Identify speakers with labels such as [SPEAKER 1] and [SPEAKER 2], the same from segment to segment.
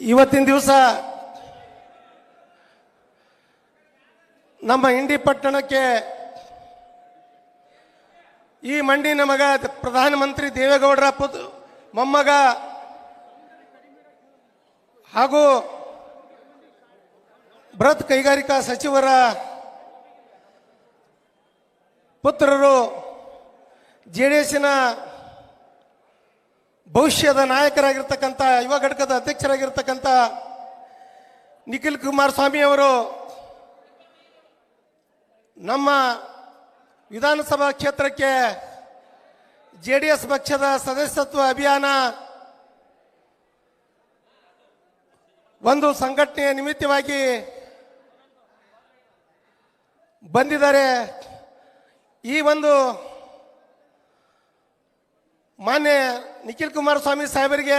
[SPEAKER 1] ಇವತ್ತಿನ ದಿವಸ ನಮ್ಮ ಇಂಡಿ ಪಟ್ಟಣಕ್ಕೆ ಈ ಮಂಡಿನ ಮಗ ಪ್ರಧಾನಮಂತ್ರಿ ದೇವೇಗೌಡರ ಪುತ್ ಮೊಮ್ಮಗ ಹಾಗೂ ಬೃಹತ್ ಕೈಗಾರಿಕಾ ಸಚಿವರ ಪುತ್ರರು ಜೆ ಡಿ ಎಸ್ಸಿನ ಭವಿಷ್ಯದ ನಾಯಕರಾಗಿರ್ತಕ್ಕಂಥ, ಯುವ ಘಟಕದ ಅಧ್ಯಕ್ಷರಾಗಿರ್ತಕ್ಕಂಥ ನಿಖಿಲ್ ಕುಮಾರಸ್ವಾಮಿ ಅವರು ನಮ್ಮ ವಿಧಾನಸಭಾ ಕ್ಷೇತ್ರಕ್ಕೆ ಜೆ ಡಿ ಎಸ್ ಪಕ್ಷದ ಸದಸ್ಯತ್ವ ಅಭಿಯಾನ ಒಂದು ಸಂಘಟನೆಯ ನಿಮಿತ್ತವಾಗಿ ಬಂದಿದ್ದಾರೆ. ಈ ಒಂದು ಮಾನ್ಯ ನಿಖಿಲ್ ಕುಮಾರಸ್ವಾಮಿ ಸಾಹೇಬರಿಗೆ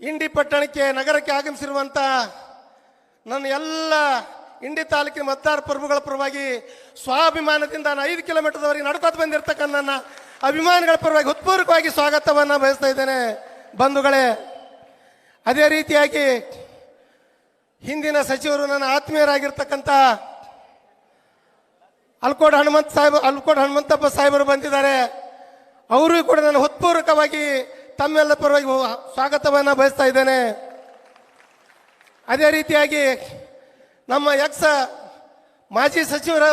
[SPEAKER 1] ಇಂಡಿ ಪಟ್ಟಣಕ್ಕೆ, ನಗರಕ್ಕೆ ಆಗಮಿಸಿರುವಂಥ ನನ್ನ ಎಲ್ಲ ಇಂಡಿ ತಾಲೂಕಿನ ಮತದಾರ ಪ್ರಭುಗಳ ಪರವಾಗಿ ಸ್ವಾಭಿಮಾನದಿಂದ ನಾನು ಐದು ಕಿಲೋಮೀಟರ್ದವರೆಗೆ ನಡ್ಕೋತ ಬಂದಿರ್ತಕ್ಕಂಥ ನನ್ನ ಅಭಿಮಾನಿಗಳ ಪರವಾಗಿ ಹೃತ್ಪೂರ್ವಕವಾಗಿ ಸ್ವಾಗತವನ್ನು ಬಯಸ್ತಾ ಇದ್ದೇನೆ. ಬಂಧುಗಳೇ, ಅದೇ ರೀತಿಯಾಗಿ ಹಿಂದಿನ ಸಚಿವರು ನನ್ನ ಆತ್ಮೀಯರಾಗಿರ್ತಕ್ಕಂಥ ಅಲ್ಕೋಡ್ ಹನುಮಂತ ಸಾಹೇಬ್ ಅಲ್ಕೋಡ್ ಹನುಮಂತಪ್ಪ ಸಾಹೇಬರು ಬಂದಿದ್ದಾರೆ. ಅವರು ಕೂಡ ನಾನು ಹೃತ್ಪೂರ್ವಕವಾಗಿ ತಮ್ಮೆಲ್ಲ ಪರವಾಗಿ ಸ್ವಾಗತವನ್ನು ಬಯಸ್ತಾ ಇದ್ದೇನೆ. ಅದೇ ರೀತಿಯಾಗಿ ನಮ್ಮ ಯಕ್ಷ ಮಾಜಿ ಸಚಿವರು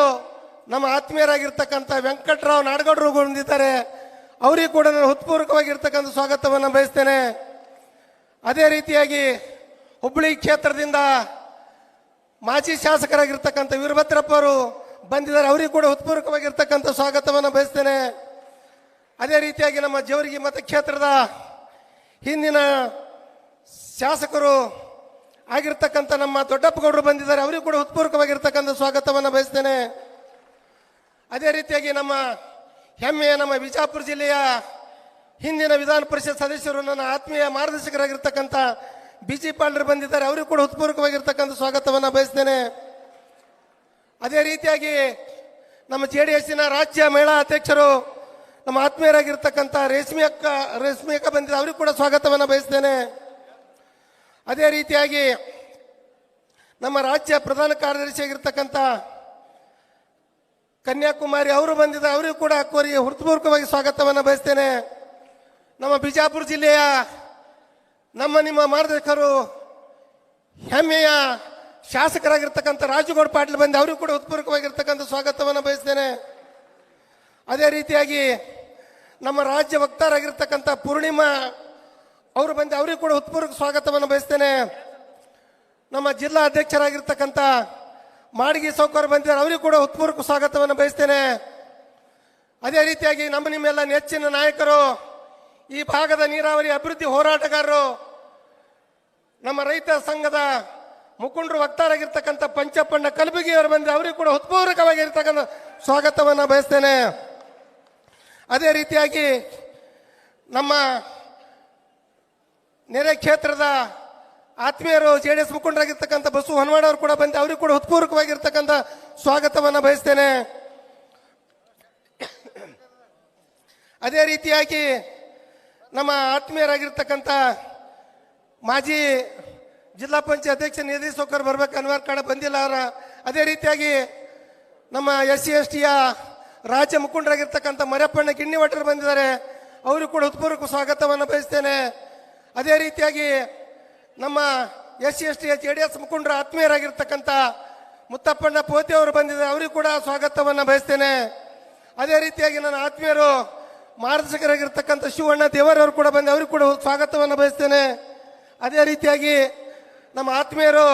[SPEAKER 1] ನಮ್ಮ ಆತ್ಮೀಯರಾಗಿರ್ತಕ್ಕಂಥ ವೆಂಕಟರಾವ್ ನಾಡಗೌಡರು ಬಂದಿದ್ದಾರೆ. ಅವರಿಗೂ ಕೂಡ ನಾನು ಹೃತ್ಪೂರ್ವಕವಾಗಿರ್ತಕ್ಕಂಥ ಸ್ವಾಗತವನ್ನು ಬಯಸ್ತೇನೆ. ಅದೇ ರೀತಿಯಾಗಿ ಹುಬ್ಬಳ್ಳಿ ಕ್ಷೇತ್ರದಿಂದ ಮಾಜಿ ಶಾಸಕರಾಗಿರ್ತಕ್ಕಂಥ ವೀರಭದ್ರಪ್ಪ ಅವರು ಬಂದಿದ್ದಾರೆ. ಅವರಿಗೂ ಕೂಡ ಹೃತ್ಪೂರ್ವಕವಾಗಿರ್ತಕ್ಕಂಥ ಸ್ವಾಗತವನ್ನು ಬಯಸ್ತೇನೆ. ಅದೇ ರೀತಿಯಾಗಿ ನಮ್ಮ ಜವರಿಗೆ ಮತಕ್ಷೇತ್ರದ ಹಿಂದಿನ ಶಾಸಕರು ಆಗಿರ್ತಕ್ಕಂಥ ನಮ್ಮ ದೊಡ್ಡಪ್ಪಗೌಡರು ಬಂದಿದ್ದಾರೆ, ಅವರಿಗೂ ಕೂಡ ಹೃತ್ಪೂರ್ವಕವಾಗಿರ್ತಕ್ಕಂಥ ಸ್ವಾಗತವನ್ನು ಬಯಸ್ತೇನೆ. ಅದೇ ರೀತಿಯಾಗಿ ನಮ್ಮ ಹೆಮ್ಮೆಯ ನಮ್ಮ ಬಿಜಾಪುರ ಜಿಲ್ಲೆಯ ಹಿಂದಿನ ವಿಧಾನ ಪರಿಷತ್ ಸದಸ್ಯರು ನನ್ನ ಆತ್ಮೀಯ ಮಾರ್ಗದರ್ಶಕರಾಗಿರ್ತಕ್ಕಂಥ ಬಿ ಜಿ ಪಾಂಡ್ರು ಬಂದಿದ್ದಾರೆ, ಅವರಿಗೂ ಕೂಡ ಹೃತ್ಪೂರ್ವಕವಾಗಿರ್ತಕ್ಕಂಥ ಸ್ವಾಗತವನ್ನು ಬಯಸ್ತೇನೆ. ಅದೇ ರೀತಿಯಾಗಿ ನಮ್ಮ ಜೆ ಡಿ ಎಸ್ಸಿನ ರಾಜ್ಯ ಮಹಿಳಾ ಅಧ್ಯಕ್ಷರು ನಮ್ಮ ಆತ್ಮೀಯರಾಗಿರ್ತಕ್ಕಂಥ ರೇಷ್ಮಿ ಅಕ್ಕ ರೇಷ್ಮಿ ಅಕ್ಕ ಬಂದಿದ್ದ ಅವರಿಗೂ ಕೂಡ ಸ್ವಾಗತವನ್ನು ಬಯಸ್ತೇನೆ. ಅದೇ ರೀತಿಯಾಗಿ ನಮ್ಮ ರಾಜ್ಯ ಪ್ರಧಾನ ಕಾರ್ಯದರ್ಶಿಯಾಗಿರ್ತಕ್ಕಂಥ ಕನ್ಯಾಕುಮಾರಿ ಅವರು ಬಂದಿದ್ದ ಅವರಿಗೂ ಕೂಡ ಕೋರಿ ಹೃತ್ಪೂರ್ವಕವಾಗಿ ಸ್ವಾಗತವನ್ನು ಬಯಸ್ತೇನೆ. ನಮ್ಮ ಬಿಜಾಪುರ ಜಿಲ್ಲೆಯ ನಮ್ಮ ನಿಮ್ಮ ಮಾರ್ಗದರ್ಶಕರು ಹೆಮ್ಮೆಯ ಶಾಸಕರಾಗಿರ್ತಕ್ಕಂಥ ರಾಜುಗೌಡ ಪಾಟೀಲ್ ಬಂದು ಅವರಿಗೂ ಕೂಡ ಹೃತ್ಪೂರ್ವಕವಾಗಿರ್ತಕ್ಕಂಥ ಸ್ವಾಗತವನ್ನು ಬಯಸ್ತೇನೆ. ಅದೇ ರೀತಿಯಾಗಿ ನಮ್ಮ ರಾಜ್ಯ ವಕ್ತಾರಾಗಿರ್ತಕ್ಕಂಥ ಪೂರ್ಣಿಮಾ ಅವರು ಬಂದು ಅವರಿಗೂ ಕೂಡ ಹೃತ್ಪೂರ್ವಕ ಸ್ವಾಗತವನ್ನು ಬಯಸ್ತೇನೆ. ನಮ್ಮ ಜಿಲ್ಲಾ ಅಧ್ಯಕ್ಷರಾಗಿರ್ತಕ್ಕಂಥ ಮಾಡಿಗೆ ಸೌಕರ್ ಬಂದಿದ್ದಾರೆ, ಅವರಿಗೂ ಕೂಡ ಉತ್ಪೂರ್ವಕ ಸ್ವಾಗತವನ್ನು ಬಯಸ್ತೇನೆ. ಅದೇ ರೀತಿಯಾಗಿ ನಮ್ಮ ನಿಮ್ಮೆಲ್ಲ ನೆಚ್ಚಿನ ನಾಯಕರು, ಈ ಭಾಗದ ನೀರಾವರಿ ಅಭಿವೃದ್ಧಿ ಹೋರಾಟಗಾರರು, ನಮ್ಮ ರೈತ ಸಂಘದ ಮುಖಂಡರು, ವಕ್ತಾರಾಗಿರ್ತಕ್ಕಂಥ ಪಂಚಪ್ಪಣ್ಣ ಕಲಬುಗಿ ಅವರು ಬಂದರೆ ಅವರಿಗೂ ಕೂಡ ಹುತ್ಪೂರ್ವಕವಾಗಿರ್ತಕ್ಕಂಥ ಸ್ವಾಗತವನ್ನು ಬಯಸ್ತೇನೆ. ಅದೇ ರೀತಿಯಾಗಿ ನಮ್ಮ ನೆರೆ ಕ್ಷೇತ್ರದ ಆತ್ಮೀಯರು ಜೆ ಡಿ ಎಸ್ ಮುಖಂಡರಾಗಿರ್ತಕ್ಕಂಥ ಬಸು ಹೊನ್ವಾಡ ಅವರು ಕೂಡ ಬಂದು ಅವರಿಗೂ ಕೂಡ ಹೃತ್ಪೂರ್ವಕವಾಗಿರ್ತಕ್ಕಂಥ ಸ್ವಾಗತವನ್ನು ಬಯಸ್ತೇನೆ. ಅದೇ ರೀತಿಯಾಗಿ ನಮ್ಮ ಆತ್ಮೀಯರಾಗಿರ್ತಕ್ಕಂಥ ಮಾಜಿ ಜಿಲ್ಲಾ ಪಂಚಾಯತ್ ಅಧ್ಯಕ್ಷ ನಿಧಿ ಸೋಕರ್ ಬರ್ಬೇಕು, ಅನ್ವರ್ ಕಾಡ ಬಂದಿಲ್ಲ ಅವರ. ಅದೇ ರೀತಿಯಾಗಿ ನಮ್ಮ ಎಸ್ ಸಿ ಎಸ್ ಟಿಯ ರಾಜ್ಯ ಮುಖಂಡರಾಗಿರ್ತಕ್ಕಂಥ ಮರಪ್ಪಣ್ಣ ಗಿಣ್ಣಿವಟರು ಬಂದಿದ್ದಾರೆ. ಅವರು ಕೂಡ ಹೃತ್ಪೂರ್ವಕ ಸ್ವಾಗತವನ್ನು ಬಯಸ್ತೇನೆ. ಅದೇ ರೀತಿಯಾಗಿ ನಮ್ಮ S C S T J D S ಮುಖಂಡರ ಆತ್ಮೀಯರಾಗಿರ್ತಕ್ಕಂಥ ಮುತ್ತಪ್ಪಣ್ಣ ಪೋತಿ ಅವರು ಬಂದಿದ್ದಾರೆ. ಅವರಿಗೂ ಕೂಡ ಸ್ವಾಗತವನ್ನು ಬಯಸ್ತೇನೆ. ಅದೇ ರೀತಿಯಾಗಿ ನನ್ನ ಆತ್ಮೀಯರು ಮಾರ್ಗದರ್ಶಕರಾಗಿರ್ತಕ್ಕಂಥ ಶಿವಣ್ಣ ದೇವರವರು ಕೂಡ ಬಂದು ಅವ್ರಿಗೂ ಕೂಡ ಸ್ವಾಗತವನ್ನು ಬಯಸ್ತೇನೆ. ಅದೇ ರೀತಿಯಾಗಿ ನಮ್ಮ ಆತ್ಮೀಯರು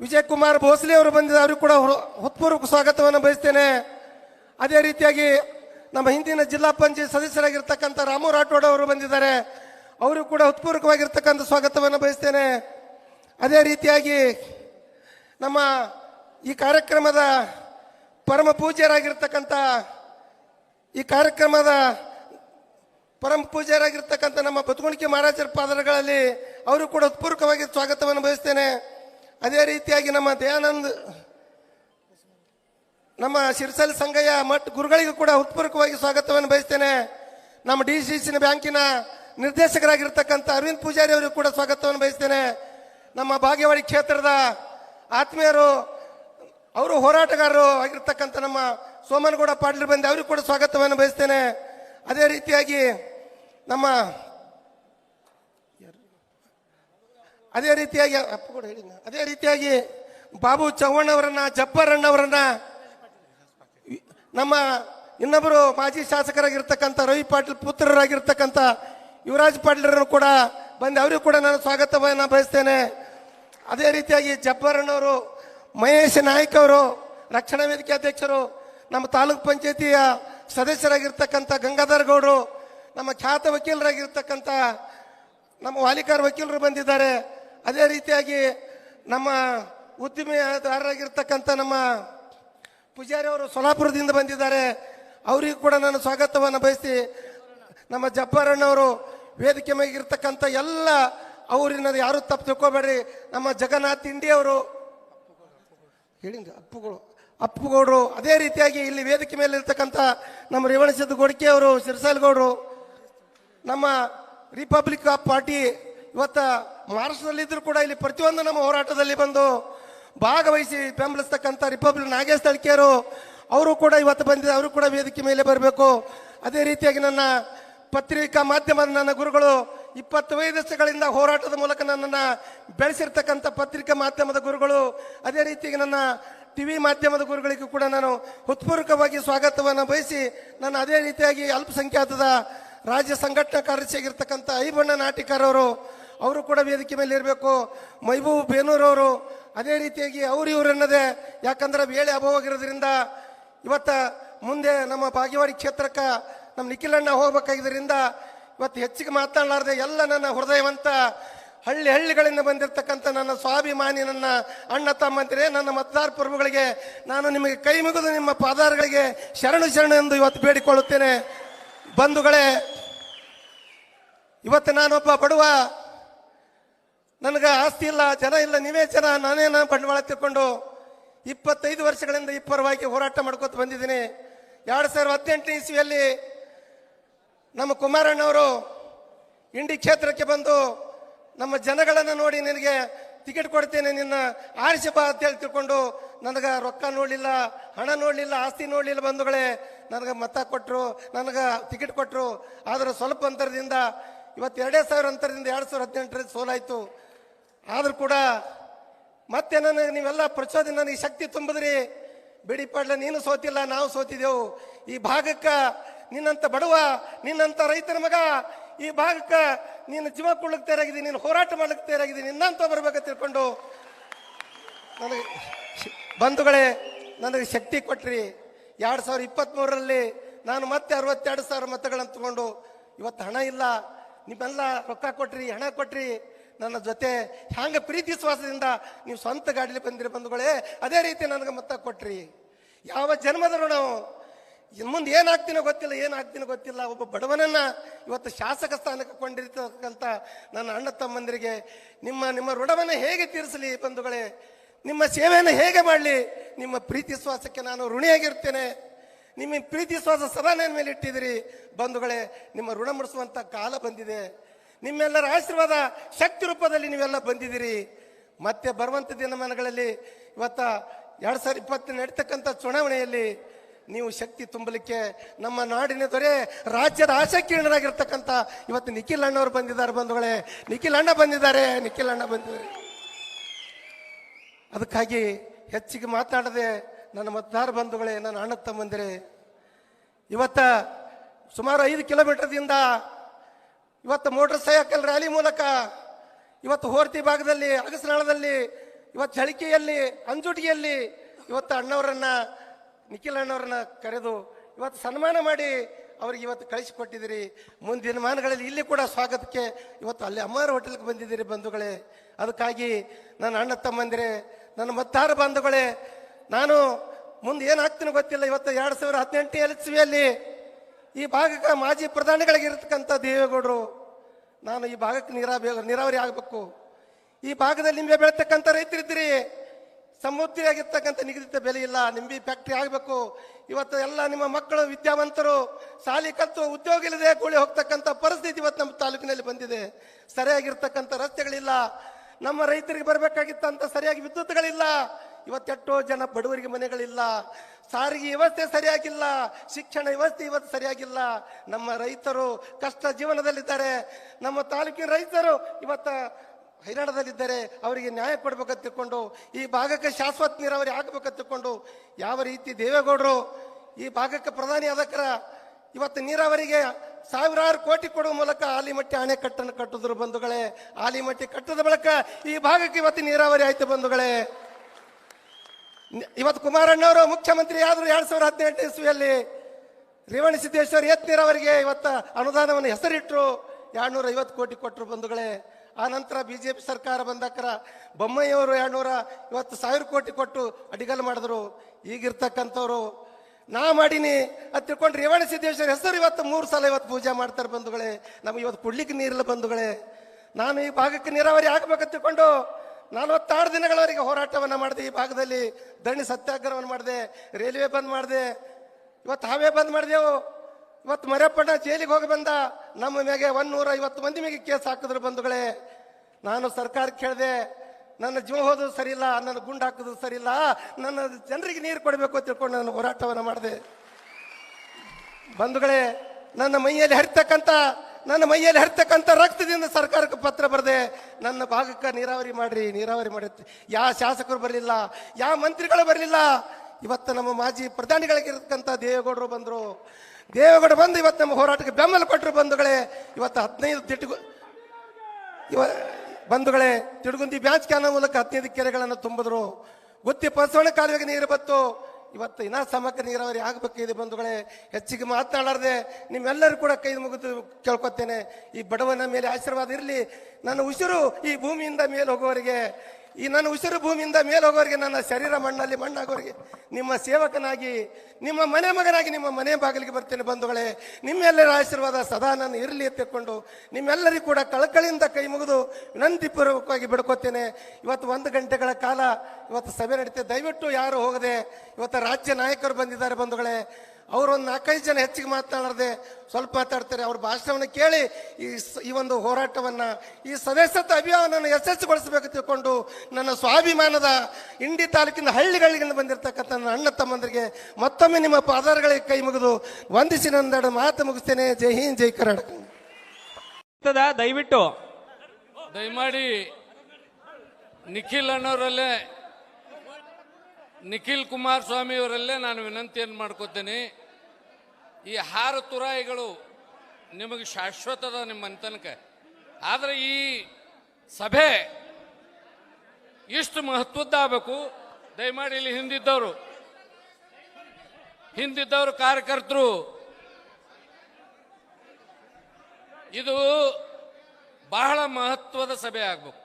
[SPEAKER 1] ವಿಜಯ್ ಕುಮಾರ್ ಭೋಸ್ಲೆ ಅವರು ಬಂದಿದ್ದಾರೆ. ಅವ್ರಿಗೂ ಕೂಡ ಹೃತ್ಪೂರ್ವಕ ಸ್ವಾಗತವನ್ನು ಬಯಸ್ತೇನೆ. ಅದೇ ರೀತಿಯಾಗಿ ನಮ್ಮ ಹಿಂದಿನ ಜಿಲ್ಲಾ ಪಂಚಾಯತ್ ಸದಸ್ಯರಾಗಿರ್ತಕ್ಕಂಥ ರಾಮು ರಾಠೋಡ್ ಅವರು ಬಂದಿದ್ದಾರೆ. ಅವರು ಕೂಡ ಹೃತ್ಪೂರ್ವಕವಾಗಿರ್ತಕ್ಕಂಥ ಸ್ವಾಗತವನ್ನು ಬಯಸ್ತೇನೆ. ಅದೇ ರೀತಿಯಾಗಿ ನಮ್ಮ ಈ ಕಾರ್ಯಕ್ರಮದ ಪರಮ ಪೂಜ್ಯರಾಗಿರ್ತಕ್ಕಂಥ ಈ ಕಾರ್ಯಕ್ರಮದ ಪರಮ ಪೂಜ್ಯರಾಗಿರ್ತಕ್ಕಂಥ ನಮ್ಮ ಬತುಗುಣಿಕೆ ಮಹಾರಾಜರ ಪಾದರಗಳಲ್ಲಿ ಅವರು ಕೂಡ ಉತ್ಪೂರ್ವಕವಾಗಿ ಸ್ವಾಗತವನ್ನು ಬಯಸ್ತೇನೆ. ಅದೇ ರೀತಿಯಾಗಿ ನಮ್ಮ ದಯಾನಂದ್ ನಮ್ಮ ಶಿರ್ಸಲ್ ಸಂಗಯ್ಯ ಮಠ ಗುರುಗಳಿಗೂ ಕೂಡ ಹೃತ್ಪೂರ್ವಕವಾಗಿ ಸ್ವಾಗತವನ್ನು ಬಯಸ್ತೇನೆ. ನಮ್ಮ ಡಿ ಸಿ ಸಿ ಬ್ಯಾಂಕಿನ ನಿರ್ದೇಶಕರಾಗಿರ್ತಕ್ಕಂಥ ಅರವಿಂದ್ ಪೂಜಾರಿ ಅವರಿಗೂ ಕೂಡ ಸ್ವಾಗತವನ್ನು ಬಯಸ್ತೇನೆ. ನಮ್ಮ ಭಾಗ್ಯವಾಡಿ ಕ್ಷೇತ್ರದ ಆತ್ಮೀಯರು, ಅವರು ಹೋರಾಟಗಾರರು ಆಗಿರ್ತಕ್ಕಂಥ ನಮ್ಮ ಸೋಮನಗೌಡ ಪಾಟೀಲ್ ಬಂದು ಅವರಿಗೂ ಕೂಡ ಸ್ವಾಗತವನ್ನು ಬಯಸ್ತೇನೆ. ಅದೇ ರೀತಿಯಾಗಿ ನಮ್ಮ ಅದೇ ರೀತಿಯಾಗಿ ಅದೇ ರೀತಿಯಾಗಿ ಬಾಬು ಅವರನ್ನ, ಜಬ್ಬರ್ ಅಣ್ಣವರನ್ನ ನಮ್ಮ ಇನ್ನೊಬ್ಬರು ಮಾಜಿ ಶಾಸಕರಾಗಿರ್ತಕ್ಕಂಥ ರವಿ ಪಾಟೀಲ್ ಪುತ್ರರಾಗಿರ್ತಕ್ಕಂಥ ಯುವರಾಜ್ ಪಾಟೀಲರನ್ನು ಕೂಡ ಬಂದು ಅವರಿಗೂ ಕೂಡ ನಾನು ಸ್ವಾಗತವನ್ನು ಬಯಸ್ತೇನೆ. ಅದೇ ರೀತಿಯಾಗಿ ಜಬ್ಬರಣ್ಣವರು, ಮಹೇಶ್ ನಾಯ್ಕ ಅವರು, ರಕ್ಷಣಾ ವೇದಿಕೆ ಅಧ್ಯಕ್ಷರು, ನಮ್ಮ ತಾಲೂಕ್ ಪಂಚಾಯತಿಯ ಸದಸ್ಯರಾಗಿರ್ತಕ್ಕಂಥ ಗಂಗಾಧರ್ ಗೌಡರು, ನಮ್ಮ ಖ್ಯಾತ ವಕೀಲರಾಗಿರ್ತಕ್ಕಂಥ ನಮ್ಮ ವಾಲಿಕಾರ ವಕೀಲರು ಬಂದಿದ್ದಾರೆ. ಅದೇ ರೀತಿಯಾಗಿ ನಮ್ಮ ಉದ್ದಿಮೆದಾರರಾಗಿರ್ತಕ್ಕಂಥ ನಮ್ಮ ಪೂಜಾರಿ ಅವರು ಸೊಲಾಪುರದಿಂದ ಬಂದಿದ್ದಾರೆ. ಅವರಿಗೂ ಕೂಡ ನಾನು ಸ್ವಾಗತವನ್ನು ಬಯಸಿ ನಮ್ಮ ಜಬ್ಬಾರಣ್ಣವರು ವೇದಿಕೆ ಮೇಗಿರ್ತಕ್ಕಂಥ ಎಲ್ಲ ಅವರಿನ ಯಾರು ತಪ್ಪು ತಿಳ್ಕೊಬೇಡ್ರಿ. ನಮ್ಮ ಜಗನ್ನಾಥ್ ಇಂಡಿ ಅವರು. ಹೇಳಿ ಅಪ್ಪುಗಳು. ಅಪ್ಪುಗೌಡರು ಅದೇ ರೀತಿಯಾಗಿ ಇಲ್ಲಿ ವೇದಿಕೆ ಮೇಲೆ ಇರ್ತಕ್ಕಂಥ ನಮ್ಮ ರೇವಣಸಿದ್ದ ಗೋಡಿಕೆ ಅವರು, ಸಿರ್ಸಾಲ್ಗೌಡರು. ನಮ್ಮ ರಿಪಬ್ಲಿಕ್ ಆಫ್ ಪಾರ್ಟಿ ಇವತ್ತ ಮಹಾರಾಷ್ಟ್ರದಲ್ಲಿದ್ದರೂ ಕೂಡ ಇಲ್ಲಿ ಪ್ರತಿಯೊಂದು ನಮ್ಮ ಹೋರಾಟದಲ್ಲಿ ಬಂದು ಭಾಗವಹಿಸಿ ಬೆಂಬಲಿಸ್ತಕ್ಕಂಥ ರಿಪಬ್ಲಿಕ್ ನಾಗೇಶ್ ತಳ್ಕೆಯರು ಅವರು ಕೂಡ ಇವತ್ತು ಬಂದಿದೆ ಅವರು ಕೂಡ ವೇದಿಕೆ ಮೇಲೆ ಬರಬೇಕು. ಅದೇ ರೀತಿಯಾಗಿ ನನ್ನ ಪತ್ರಿಕಾ ಮಾಧ್ಯಮದ ನನ್ನ ಗುರುಗಳು ಇಪ್ಪತ್ತೈದು ವರ್ಷಗಳಿಂದ ಹೋರಾಟದ ಮೂಲಕ ನನ್ನನ್ನು ಬೆಳೆಸಿರ್ತಕ್ಕಂಥ ಪತ್ರಿಕಾ ಮಾಧ್ಯಮದ ಗುರುಗಳು, ಅದೇ ರೀತಿಯಾಗಿ ನನ್ನ ಟಿ ವಿ ಮಾಧ್ಯಮದ ಗುರುಗಳಿಗೂ ಕೂಡ ನಾನು ಹೃತ್ಪೂರ್ವಕವಾಗಿ ಸ್ವಾಗತವನ್ನು ಬಯಸಿ ನಾನು ಅದೇ ರೀತಿಯಾಗಿ ಅಲ್ಪಸಂಖ್ಯಾತದ ರಾಜ್ಯ ಸಂಘಟನಾ ಕಾರ್ಯದರ್ಶಿಯಾಗಿರ್ತಕ್ಕಂಥ ಐಬಣ್ಣ ನಾಟಿಕರವರು ಅವರು ಕೂಡ ವೇದಿಕೆ ಮೇಲೆ ಇರಬೇಕು. ಮೈಬೂಬ್ ಬೇನೂರವರು ಅದೇ ರೀತಿಯಾಗಿ ಅವರು ಇವರು ಅನ್ನೋದೇ ಯಾಕಂದ್ರೆ ವೇಳೆ ಅಭಾವಾಗಿರೋದ್ರಿಂದ ಇವತ್ತ ಮುಂದೆ ನಮ್ಮ ಬಾಗೇವಾಡಿ ಕ್ಷೇತ್ರಕ್ಕೆ ನಮ್ಮ ನಿಖಿಲಣ್ಣ ಹೋಗ್ಬೇಕಾಗಿದ್ದರಿಂದ ಇವತ್ತು ಹೆಚ್ಚಿಗೆ ಮಾತನಾಡಲಾರ್ದೆ ಎಲ್ಲ ನನ್ನ ಹೃದಯವಂತ ಹಳ್ಳಿ ಹಳ್ಳಿಗಳಿಂದ ಬಂದಿರತಕ್ಕಂಥ ನನ್ನ ಸ್ವಾಭಿಮಾನಿ ನನ್ನ ಅಣ್ಣ ತಮ್ಮಂದಿರೇ, ನನ್ನ ಮತದಾರ ಪ್ರಭುಗಳಿಗೆ ನಾನು ನಿಮಗೆ ಕೈ ಮುಗಿದು ನಿಮ್ಮ ಪಾದಾರಗಳಿಗೆ ಶರಣು ಶರಣು ಎಂದು ಇವತ್ತು ಬೇಡಿಕೊಳ್ಳುತ್ತೇನೆ. ಬಂಧುಗಳೇ, ಇವತ್ತು ನಾನೊಬ್ಬ ಬಡವ ನನಗೆ ಆಸ್ತಿ ಇಲ್ಲ, ಜನ ಇಲ್ಲ, ನೀವೇ ಜನ, ನಾನೇ ನಾನು ಬಂಡವಾಳ ತಿಳ್ಕೊಂಡು ಇಪ್ಪತ್ತೈದು ವರ್ಷಗಳಿಂದ ಈ ಪರವಾಗಿ ಹೋರಾಟ ಮಾಡ್ಕೋತ ಬಂದಿದ್ದೀನಿ. ಎರಡು ಸಾವಿರದ ಹದಿನೆಂಟನೇ ಇಸ್ವಿಯಲ್ಲಿ ನಮ್ಮ ಕುಮಾರಣ್ಣವರು ಇಂಡಿ ಕ್ಷೇತ್ರಕ್ಕೆ ಬಂದು ನಮ್ಮ ಜನಗಳನ್ನು ನೋಡಿ ನಿನಗೆ ಟಿಕೆಟ್ ಕೊಡ್ತೇನೆ, ನಿನ್ನ ಆರಿಸಿ ಅಂತ ಹೇಳಿ ತಿಳ್ಕೊಂಡು ನನಗೆ ರೊಕ್ಕ ನೋಡಲಿಲ್ಲ, ಹಣ ನೋಡಲಿಲ್ಲ, ಆಸ್ತಿ ನೋಡಲಿಲ್ಲ ಬಂಧುಗಳೇ. ನನಗೆ ಮತ ಕೊಟ್ಟರು ನನಗೆ ಟಿಕೆಟ್ ಕೊಟ್ಟರು ಆದರೆ ಸ್ವಲ್ಪ ಅಂತರದಿಂದ, ಇವತ್ತು ಎರಡೇ ಸಾವಿರ ಅಂತರದಿಂದ ಎರಡು ಸಾವಿರದ ಹದಿನೆಂಟರಲ್ಲಿ ಸೋಲಾಯಿತು. ಆದರೂ ಕೂಡ ಮತ್ತೆ ನನಗೆ ನೀವೆಲ್ಲ ಪ್ರಚೋದನೆ, ನನಗೆ ಶಕ್ತಿ ತುಂಬಿದ್ರಿ. ಬಿಡಿ ಪಾಡ್ಲ, ನೀನು ಸೋತಿಲ್ಲ, ನಾವು ಸೋತಿದ್ದೆವು ಈ ಭಾಗಕ್ಕೆ ನಿನ್ನಂತ ಬಡವ, ನಿನ್ನಂತ ರೈತನ ಮಗ, ಈ ಭಾಗಕ್ಕೆ ನೀನು ಜೀವ ಕೊಡ್ಲಿಕ್ಕೆ ತಯಾರಾಗಿದ್ದೀನಿ ನೀನು ಹೋರಾಟ ಮಾಡ್ಲಿಕ್ಕೆ ತಯಾರಾಗಿದ್ದೀನಿ ನಿನ್ನಂತ ಬರ್ಬೇಕು ತಿಳ್ಕೊಂಡು. ನನಗೆ ಬಂಧುಗಳೇ, ನನಗೆ ಶಕ್ತಿ ಕೊಟ್ರಿ. ಎರಡು ಸಾವಿರದ ಇಪ್ಪತ್ತ್ಮೂರರಲ್ಲಿ ನಾನು ಮತ್ತೆ ಅರವತ್ತೆರಡು ಸಾವಿರ ಮತಗಳನ್ನು ತಗೊಂಡು, ಇವತ್ತು ಹಣ ಇಲ್ಲ. ನಿಮ್ಮೆಲ್ಲ ರೊಕ್ಕ ಕೊಟ್ರಿ, ಹಣ ಕೊಟ್ರಿ. ನನ್ನ ಜೊತೆ ಹ್ಯಾಂಗ ಪ್ರೀತಿ ವಿಶ್ವಾಸದಿಂದ ನೀವು ಸ್ವಂತ ಗಾಡಿಲಿ ಬಂದಿರಿ ಬಂಧುಗಳೇ, ಅದೇ ರೀತಿ ನನಗೆ ಮತ ಕೊಟ್ರಿ. ಯಾವ ಜನ್ಮದ ನಾವು ಮುಂದೆ ಏನಾಗ್ತೀನೋ ಗೊತ್ತಿಲ್ಲ ಏನಾಗ್ತೀನೋ ಗೊತ್ತಿಲ್ಲ. ಒಬ್ಬ ಬಡವನನ್ನ ಇವತ್ತು ಶಾಸಕ ಸ್ಥಾನಕ್ಕೆ ಕೊಂಡಿರ್ತಕ್ಕಂಥ ನನ್ನ ಅಣ್ಣ ತಮ್ಮಂದಿರಿಗೆ ನಿಮ್ಮ ನಿಮ್ಮ ಋಣವನ್ನು ಹೇಗೆ ತೀರಿಸಲಿ ಬಂಧುಗಳೇ, ನಿಮ್ಮ ಸೇವೆಯನ್ನು ಹೇಗೆ ಮಾಡಲಿ, ನಿಮ್ಮ ಪ್ರೀತಿ ವಿಶ್ವಾಸಕ್ಕೆ ನಾನು ಋಣಿಯಾಗಿರ್ತೇನೆ. ನಿಮ್ಮ ಪ್ರೀತಿ ವಿಶ್ವಾಸ ಸದಾ ನನ್ನ ಮೇಲೆ ಇಟ್ಟಿದ್ದೀರಿ. ಬಂಧುಗಳೇ, ನಿಮ್ಮ ಋಣ ಮುಡಿಸುವಂಥ ಕಾಲ ಬಂದಿದೆ. ನಿಮ್ಮೆಲ್ಲರ ಆಶೀರ್ವಾದ ಶಕ್ತಿ ರೂಪದಲ್ಲಿ ನೀವೆಲ್ಲ ಬಂದಿದ್ದೀರಿ. ಮತ್ತೆ ಬರುವಂಥ ದಿನಮಾನಗಳಲ್ಲಿ ಇವತ್ತ ಎರಡು ಸಾವಿರದ ಇಪ್ಪತ್ತು ನಡೀತಕ್ಕಂಥ ಚುನಾವಣೆಯಲ್ಲಿ ನೀವು ಶಕ್ತಿ ತುಂಬಲಿಕ್ಕೆ ನಮ್ಮ ನಾಡಿನ ದೊರೆ ರಾಜ್ಯದ ಆಶಾಕಿರಣರಾಗಿರ್ತಕ್ಕಂಥ ಇವತ್ತು ನಿಖಿಲ್ ಅಣ್ಣವರು ಬಂದಿದ್ದಾರೆ ಬಂಧುಗಳೇ. ನಿಖಿಲ್ ಅಣ್ಣ ಬಂದಿದ್ದಾರೆ. ನಿಖಿಲ್ ಅಣ್ಣ ಬಂದಿದ್ದಾರೆ. ಅದಕ್ಕಾಗಿ ಹೆಚ್ಚಿಗೆ ಮಾತಾಡದೆ ನನ್ನ ಮತದಾರ ಬಂಧುಗಳೇ, ನನ್ನ ಅಣ್ಣ ತಮ್ಮಂದಿರೇ. ಇವತ್ತ ಸುಮಾರು ಐದು ಕಿಲೋಮೀಟರ್ದಿಂದ ಇವತ್ತು ಮೋಟರ್ ಸೈಕಲ್ ರ್ಯಾಲಿ ಮೂಲಕ, ಇವತ್ತು ಹೋರ್ತಿ ಭಾಗದಲ್ಲಿ, ಅಗಸನಾಳದಲ್ಲಿ, ಇವತ್ತು ಚಳಿಕೆಯಲ್ಲಿ ಅಂಜುಟಿಯಲ್ಲಿ, ಇವತ್ತು ಅಣ್ಣವರನ್ನ, ನಿಖಿಲ್ ಅಣ್ಣವರನ್ನ ಕರೆದು ಇವತ್ತು ಸನ್ಮಾನ ಮಾಡಿ ಅವ್ರಿಗೆ ಇವತ್ತು ಕಳಿಸಿಕೊಟ್ಟಿದ್ದೀರಿ. ಮುಂದಿನ ಮಾನಗಳಲ್ಲಿ ಇಲ್ಲಿ ಕೂಡ ಸ್ವಾಗತಕ್ಕೆ ಇವತ್ತು ಅಲ್ಲಿ ಅಮ್ಮಾರ ಹೋಟೆಲ್ಗೆ ಬಂದಿದ್ದೀರಿ ಬಂಧುಗಳೇ. ಅದಕ್ಕಾಗಿ ನನ್ನ ಅಣ್ಣ ತಮ್ಮಂದಿರೇ, ನನ್ನ ಮತ್ತಾರು ಬಂಧುಗಳೇ, ನಾನು ಮುಂದೆ ಏನಾಗ್ತೀನಿ ಗೊತ್ತಿಲ್ಲ, ಇವತ್ತು ಎರಡು ಸಾವಿರ ಹದಿನೆಂಟನೇ ಎಲ್ಸಿವಿಯಲ್ಲಿ ಈ ಭಾಗಕ್ಕೆ ಮಾಜಿ ಪ್ರಧಾನಿಗಳಿಗಿರ್ತಕ್ಕಂಥ ದೇವೇಗೌಡರು, ನಾನು ಈ ಭಾಗಕ್ಕೆ ನೀರಾವರಿ ನೀರಾವರಿ ಆಗಬೇಕು. ಈ ಭಾಗದಲ್ಲಿ ನಿಂಬೆ ಬೆಳೀತಕ್ಕಂಥ ರೈತರಿದ್ದೀರಿ. ಸಮೃದ್ಧಿಯಾಗಿರ್ತಕ್ಕಂಥ ನಿಗದಿತ ಬೆಲೆ ಇಲ್ಲ. ನಿಂಬಿ ಫ್ಯಾಕ್ಟ್ರಿ ಆಗಬೇಕು. ಇವತ್ತು ಎಲ್ಲ ನಿಮ್ಮ ಮಕ್ಕಳು, ವಿದ್ಯಾವಂತರು ಶಾಲೆ ಕಲ್ತು ಉದ್ಯೋಗ ಇಲ್ಲದೆ ಕೂಳಿ ಹೋಗ್ತಕ್ಕಂಥ ಪರಿಸ್ಥಿತಿ ಇವತ್ತು ನಮ್ಮ ತಾಲೂಕಿನಲ್ಲಿ ಬಂದಿದೆ. ಸರಿಯಾಗಿರ್ತಕ್ಕಂಥ ರಸ್ತೆಗಳಿಲ್ಲ. ನಮ್ಮ ರೈತರಿಗೆ ಬರಬೇಕಾಗಿತ್ತಂಥ ಸರಿಯಾಗಿ ವಿದ್ಯುತ್ಗಳಿಲ್ಲ ಇವತ್ತೆಷ್ಟೋ ಜನ ಬಡವರಿಗೆ ಮನೆಗಳಿಲ್ಲ. ಸಾರಿಗೆ ವ್ಯವಸ್ಥೆ ಸರಿಯಾಗಿಲ್ಲ. ಶಿಕ್ಷಣ ವ್ಯವಸ್ಥೆ ಇವತ್ತು ಸರಿಯಾಗಿಲ್ಲ. ನಮ್ಮ ರೈತರು ಕಷ್ಟ ಜೀವನದಲ್ಲಿದ್ದಾರೆ. ನಮ್ಮ ತಾಲೂಕಿನ ರೈತರು ಇವತ್ತ ಹೈರಾಣದಲ್ಲಿದ್ದಾರೆ. ಅವರಿಗೆ ನ್ಯಾಯ ಕೊಡ್ಬೇಕಂತ ತಿಳ್ಕೊಂಡು ಈ ಭಾಗಕ್ಕೆ ಶಾಶ್ವತ ನೀರಾವರಿ ಆಗಬೇಕಂತ ತಿಳ್ಕೊಂಡು ಯಾವ ರೀತಿ ದೇವೇಗೌಡರು ಈ ಭಾಗಕ್ಕೆ ಪ್ರಧಾನಿ ಅದಕ್ಕರ ಇವತ್ತು ನೀರಾವರಿಗೆ ಸಾವಿರಾರು ಕೋಟಿ ಕೊಡುವ ಮೂಲಕ ಆಲಿಮಟ್ಟಿ ಅಣೆಕಟ್ಟನ್ನು ಕಟ್ಟಿದ್ರು ಬಂಧುಗಳೇ. ಆಲಿಮಟ್ಟಿ ಕಟ್ಟದ ಬಳಿಕ ಈ ಭಾಗಕ್ಕೆ ಇವತ್ತು ನೀರಾವರಿ ಆಯ್ತು ಬಂಧುಗಳೇ. ಇವತ್ತು ಕುಮಾರಣ್ಣವರು ಮುಖ್ಯಮಂತ್ರಿ ಆದರೂ ಎರಡು ಸಾವಿರದ ಹದಿನೆಂಟು ಇಸ್ವಿಯಲ್ಲಿ ರೇವಣಿ ಸಿದ್ದೇಶ್ವರ ಏತ್ ನೀರಾವರಿಗೆ ಇವತ್ತ ಅನುದಾನವನ್ನು ಹೆಸರಿಟ್ಟರು ಎರಡುನೂರ ಐವತ್ತು ಕೋಟಿ ಕೊಟ್ಟರು ಬಂಧುಗಳೇ. ಆ ನಂತರ ಬಿ ಜೆ ಪಿ ಸರ್ಕಾರ ಬಂದಕ್ಕರ ಬೊಮ್ಮಯ್ಯವರು ಎರಡುನೂರ ಇವತ್ತು ಸಾವಿರ ಕೋಟಿ ಕೊಟ್ಟು ಅಡಿಗಲ್ ಮಾಡಿದ್ರು. ಈಗಿರ್ತಕ್ಕಂಥವ್ರು, ನಾ ಮಾಡೀನಿ ಅದು ತಿಳ್ಕೊಂಡು ರೇವಣ ಸಿದ್ದೇಶ್ವರ ಹೆಸರು ಇವತ್ತು ಮೂರು ಸಲ ಇವತ್ತು ಪೂಜೆ ಮಾಡ್ತಾರೆ ಬಂಧುಗಳೇ. ನಮಗೆ ಇವತ್ತು ಕುಡ್ಲಿಕ್ಕೆ ನೀರಿಲ್ಲ ಬಂಧುಗಳೇ. ನಾನು ಈ ಭಾಗಕ್ಕೆ ನೀರಾವರಿ ಆಗಬೇಕಂತ ತಿಳ್ಕೊಂಡು ನಲವತ್ತಾರು ದಿನಗಳವರೆಗೆ ಹೋರಾಟವನ್ನು ಮಾಡಿದೆ, ಈ ಭಾಗದಲ್ಲಿ ಧರಣಿ ಸತ್ಯಾಗ್ರಹವನ್ನು ಮಾಡಿದೆ ರೈಲ್ವೆ ಬಂದ್ ಮಾಡಿದೆ, ಇವತ್ತು ಹಾವೇ ಬಂದ್ ಮಾಡಿದೆವು. ಇವತ್ತು ಮರ್ಯಪ್ಪಣ್ಣ ಜೈಲಿಗೆ ಹೋಗಿ ಬಂದ, ನಮ್ಮ ಮ್ಯಾಗೆ ನೂರ ಐವತ್ತು ಮಂದಿ ಮೇಲೆ ಕೇಸ್ ಹಾಕಿದ್ರು ಬಂಧುಗಳೇ. ನಾನು ಸರ್ಕಾರಕ್ಕೆ ಕೇಳಿದೆ ನನ್ನ ಜೀವ ಹೋದ್ರು ಸರಿ ನನ್ನ ಗುಂಡು ಹಾಕೋದು ಸರಿ ಇಲ್ಲ ನನ್ನ ಜನರಿಗೆ ನೀರು ಕೊಡಬೇಕು ಅಂತ ತಿಳ್ಕೊಂಡು ನಾನು ಹೋರಾಟವನ್ನು ಮಾಡಿದೆ. ಬಂಧುಗಳೇ, ನನ್ನ ಮೈಯಲ್ಲಿ ಹರಿತಕ್ಕಂಥ ನನ್ನ ಮೈಯಲ್ಲಿ ಹರಿತಕ್ಕಂಥ ರಕ್ತದಿಂದ ಸರ್ಕಾರಕ್ಕೆ ಪತ್ರ ಬರದೆ, ನನ್ನ ಭಾಗಕ್ಕೆ ನೀರಾವರಿ ಮಾಡ್ರಿ, ನೀರಾವರಿ ಮಾಡಿ. ಯಾವ ಶಾಸಕರು ಬರಲಿಲ್ಲ ಯಾವ ಮಂತ್ರಿಗಳು ಬರಲಿಲ್ಲ. ಇವತ್ತು ನಮ್ಮ ಮಾಜಿ ಪ್ರಧಾನಿಗಳಿಗಿರ್ತಕ್ಕಂಥ ದೇವೇಗೌಡರು ಬಂದರು. ದೇವೇಗೌಡ ಬಂದು ಇವತ್ತು ನಮ್ಮ ಹೋರಾಟಕ್ಕೆ ಬೆಂಬಲ ಕೊಟ್ಟರು ಬಂಧುಗಳೇ. ಇವತ್ತು ಹದಿನೈದು ತಿಟ್ಟು ಇವ, ಬಂಧುಗಳೇ ತಿಡುಗುಂದಿ ಬ್ಯಾಚ್ ಕ್ಯಾನ ಮೂಲಕ ಹದಿನೈದು ಕೆರೆಗಳನ್ನು ತುಂಬಿದ್ರು. ಗುತ್ತಿ ಬಸವಣ್ಣ ಕಾಲುವೆಗೆ ನೀರು ಬತ್ತು. ಇವತ್ತು ಇನ್ನ ಸಮಗ್ರ ನೀರಾವರಿ ಆಗಬೇಕಿದೆ ಬಂಧುಗಳೇ. ಹೆಚ್ಚಿಗೆ ಮಾತನಾಡಾರ್ದೆ ನಿಮ್ಮೆಲ್ಲರೂ ಕೂಡ ಕೈ ಮುಗಿದು ಕೇಳ್ಕೊತೇನೆ. ಈ ಬಡವನ ಮೇಲೆ ಆಶೀರ್ವಾದ ಇರಲಿ. ನನ್ನ ಉಸಿರು ಈ ಭೂಮಿಯಿಂದ ಮೇಲೆ ಹೋಗುವವರಿಗೆ ಈ ನನ್ನ ಉಸಿರು ಭೂಮಿಯಿಂದ ಮೇಲೆ ಹೋಗೋರಿಗೆ, ನನ್ನ ಶರೀರ ಮಣ್ಣಲ್ಲಿ ಮಣ್ಣಾಗೋರಿಗೆ, ನಿಮ್ಮ ಸೇವಕನಾಗಿ, ನಿಮ್ಮ ಮನೆ ಮಗನಾಗಿ ನಿಮ್ಮ ಮನೆ ಬಾಗಿಲಿಗೆ ಬರ್ತೇನೆ ಬಂಧುಗಳೇ. ನಿಮ್ಮೆಲ್ಲರ ಆಶೀರ್ವಾದ ಸದಾ ನನ್ನ ಇರಲಿ ಎತ್ತಿಕೊಂಡು ನಿಮ್ಮೆಲ್ಲರಿಗೂ ಕೂಡ ಕಳಕಳಿಯಿಂದ ಕೈ ಮುಗಿದು ವಿನಂತಿಪೂರ್ವಕವಾಗಿ ಬಿಡ್ಕೋತೇನೆ. ಇವತ್ತು ಒಂದು ಗಂಟೆಗಳ ಕಾಲ ಇವತ್ತು ಸಭೆ ನಡೀತೆ. ದಯವಿಟ್ಟು ಯಾರು ಹೋಗದೆ ಇವತ್ತು ರಾಜ್ಯ ನಾಯಕರು ಬಂದಿದ್ದಾರೆ ಬಂಧುಗಳೇ. ಅವರು ಒಂದು ನಾಲ್ಕೈದು ಜನ ಹೆಚ್ಚಿಗೆ ಮಾತನಾಡದೆ ಸ್ವಲ್ಪ ಮಾತಾಡ್ತಾರೆ. ಅವ್ರ ಭಾಷಣವನ್ನು ಕೇಳಿ ಈ ಸ- ಈ ಒಂದು ಹೋರಾಟವನ್ನ ಈ ಸದಸ್ಯತ್ವ ಅಭಿಯಾನವನ್ನು ಯಶಸ್ಸುಗೊಳಿಸಬೇಕು ತಿಳ್ಕೊಂಡು ನನ್ನ ಸ್ವಾಭಿಮಾನದ ಇಂಡಿ ತಾಲೂಕಿನ ಹಳ್ಳಿಗಳಿಂದ ಬಂದಿರತಕ್ಕಂಥ ನನ್ನ ಅಣ್ಣ ತಮ್ಮಂದರಿಗೆ ಮತ್ತೊಮ್ಮೆ ನಿಮ್ಮ ಪಾದಾರಗಳಿಗೆ ಕೈ ಮುಗಿದು ವಂದಿಸಿ ನಂದೆರಡು ಮಾತು ಮುಗಿಸ್ತೇನೆ. ಜೈ ಹಿಂದ್ ಜೈ ಕರ್ನಾಟಕ.
[SPEAKER 2] ದಯವಿಟ್ಟು.
[SPEAKER 3] ದಯಮಾಡಿ ನಿಖಿಲ್ ಅಣ್ಣವರಲ್ಲೇ ನಿಖಿಲ್ ಕುಮಾರಸ್ವಾಮಿ ಅವರಲ್ಲೇ ನಾನು ವಿನಂತಿಯನ್ನು ಮಾಡ್ಕೋತೇನೆ, ಈ ಹಾರ ತುರಾಯಿಗಳು ನಿಮಗೆ ಶಾಶ್ವತದ ನಿಮ್ಮ ತನಕ ಆದರೆ ಈ ಸಭೆ ಇಷ್ಟು ಮಹತ್ವದ್ದಾಗಬೇಕು, ದಯಮಾಡಿ ಇಲ್ಲಿ ಹಿಂದಿದ್ದವರು. ಹಿಂದಿದ್ದವರು ಕಾರ್ಯಕರ್ತರು. ಇದು ಬಹಳ ಮಹತ್ವದ ಸಭೆ ಆಗ್ಬೇಕು.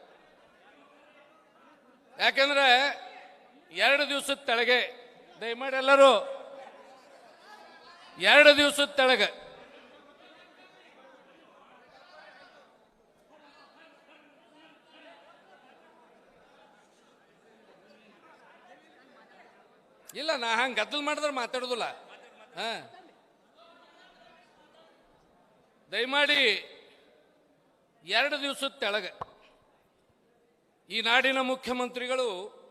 [SPEAKER 3] ಯಾಕೆಂದ್ರೆ ಎರಡು ದಿವಸದ ತೆಳಗೆ, ದಯಮಾಡಿ ಎಲ್ಲರೂ, ಎರಡು ದಿವಸದ ತೆಳಗೆ. ಇಲ್ಲ, ನಾ ಹಂಗೆ ಗದ್ದಲ್ ಮಾಡಿದ್ರೆ ಮಾತಾಡೋದಿಲ್ಲ. ಹ. ದಯಮಾಡಿ ಎರಡು ದಿವಸದ ತೆಳಗೆ. ಈ ನಾಡಿನ ಮುಖ್ಯಮಂತ್ರಿಗಳು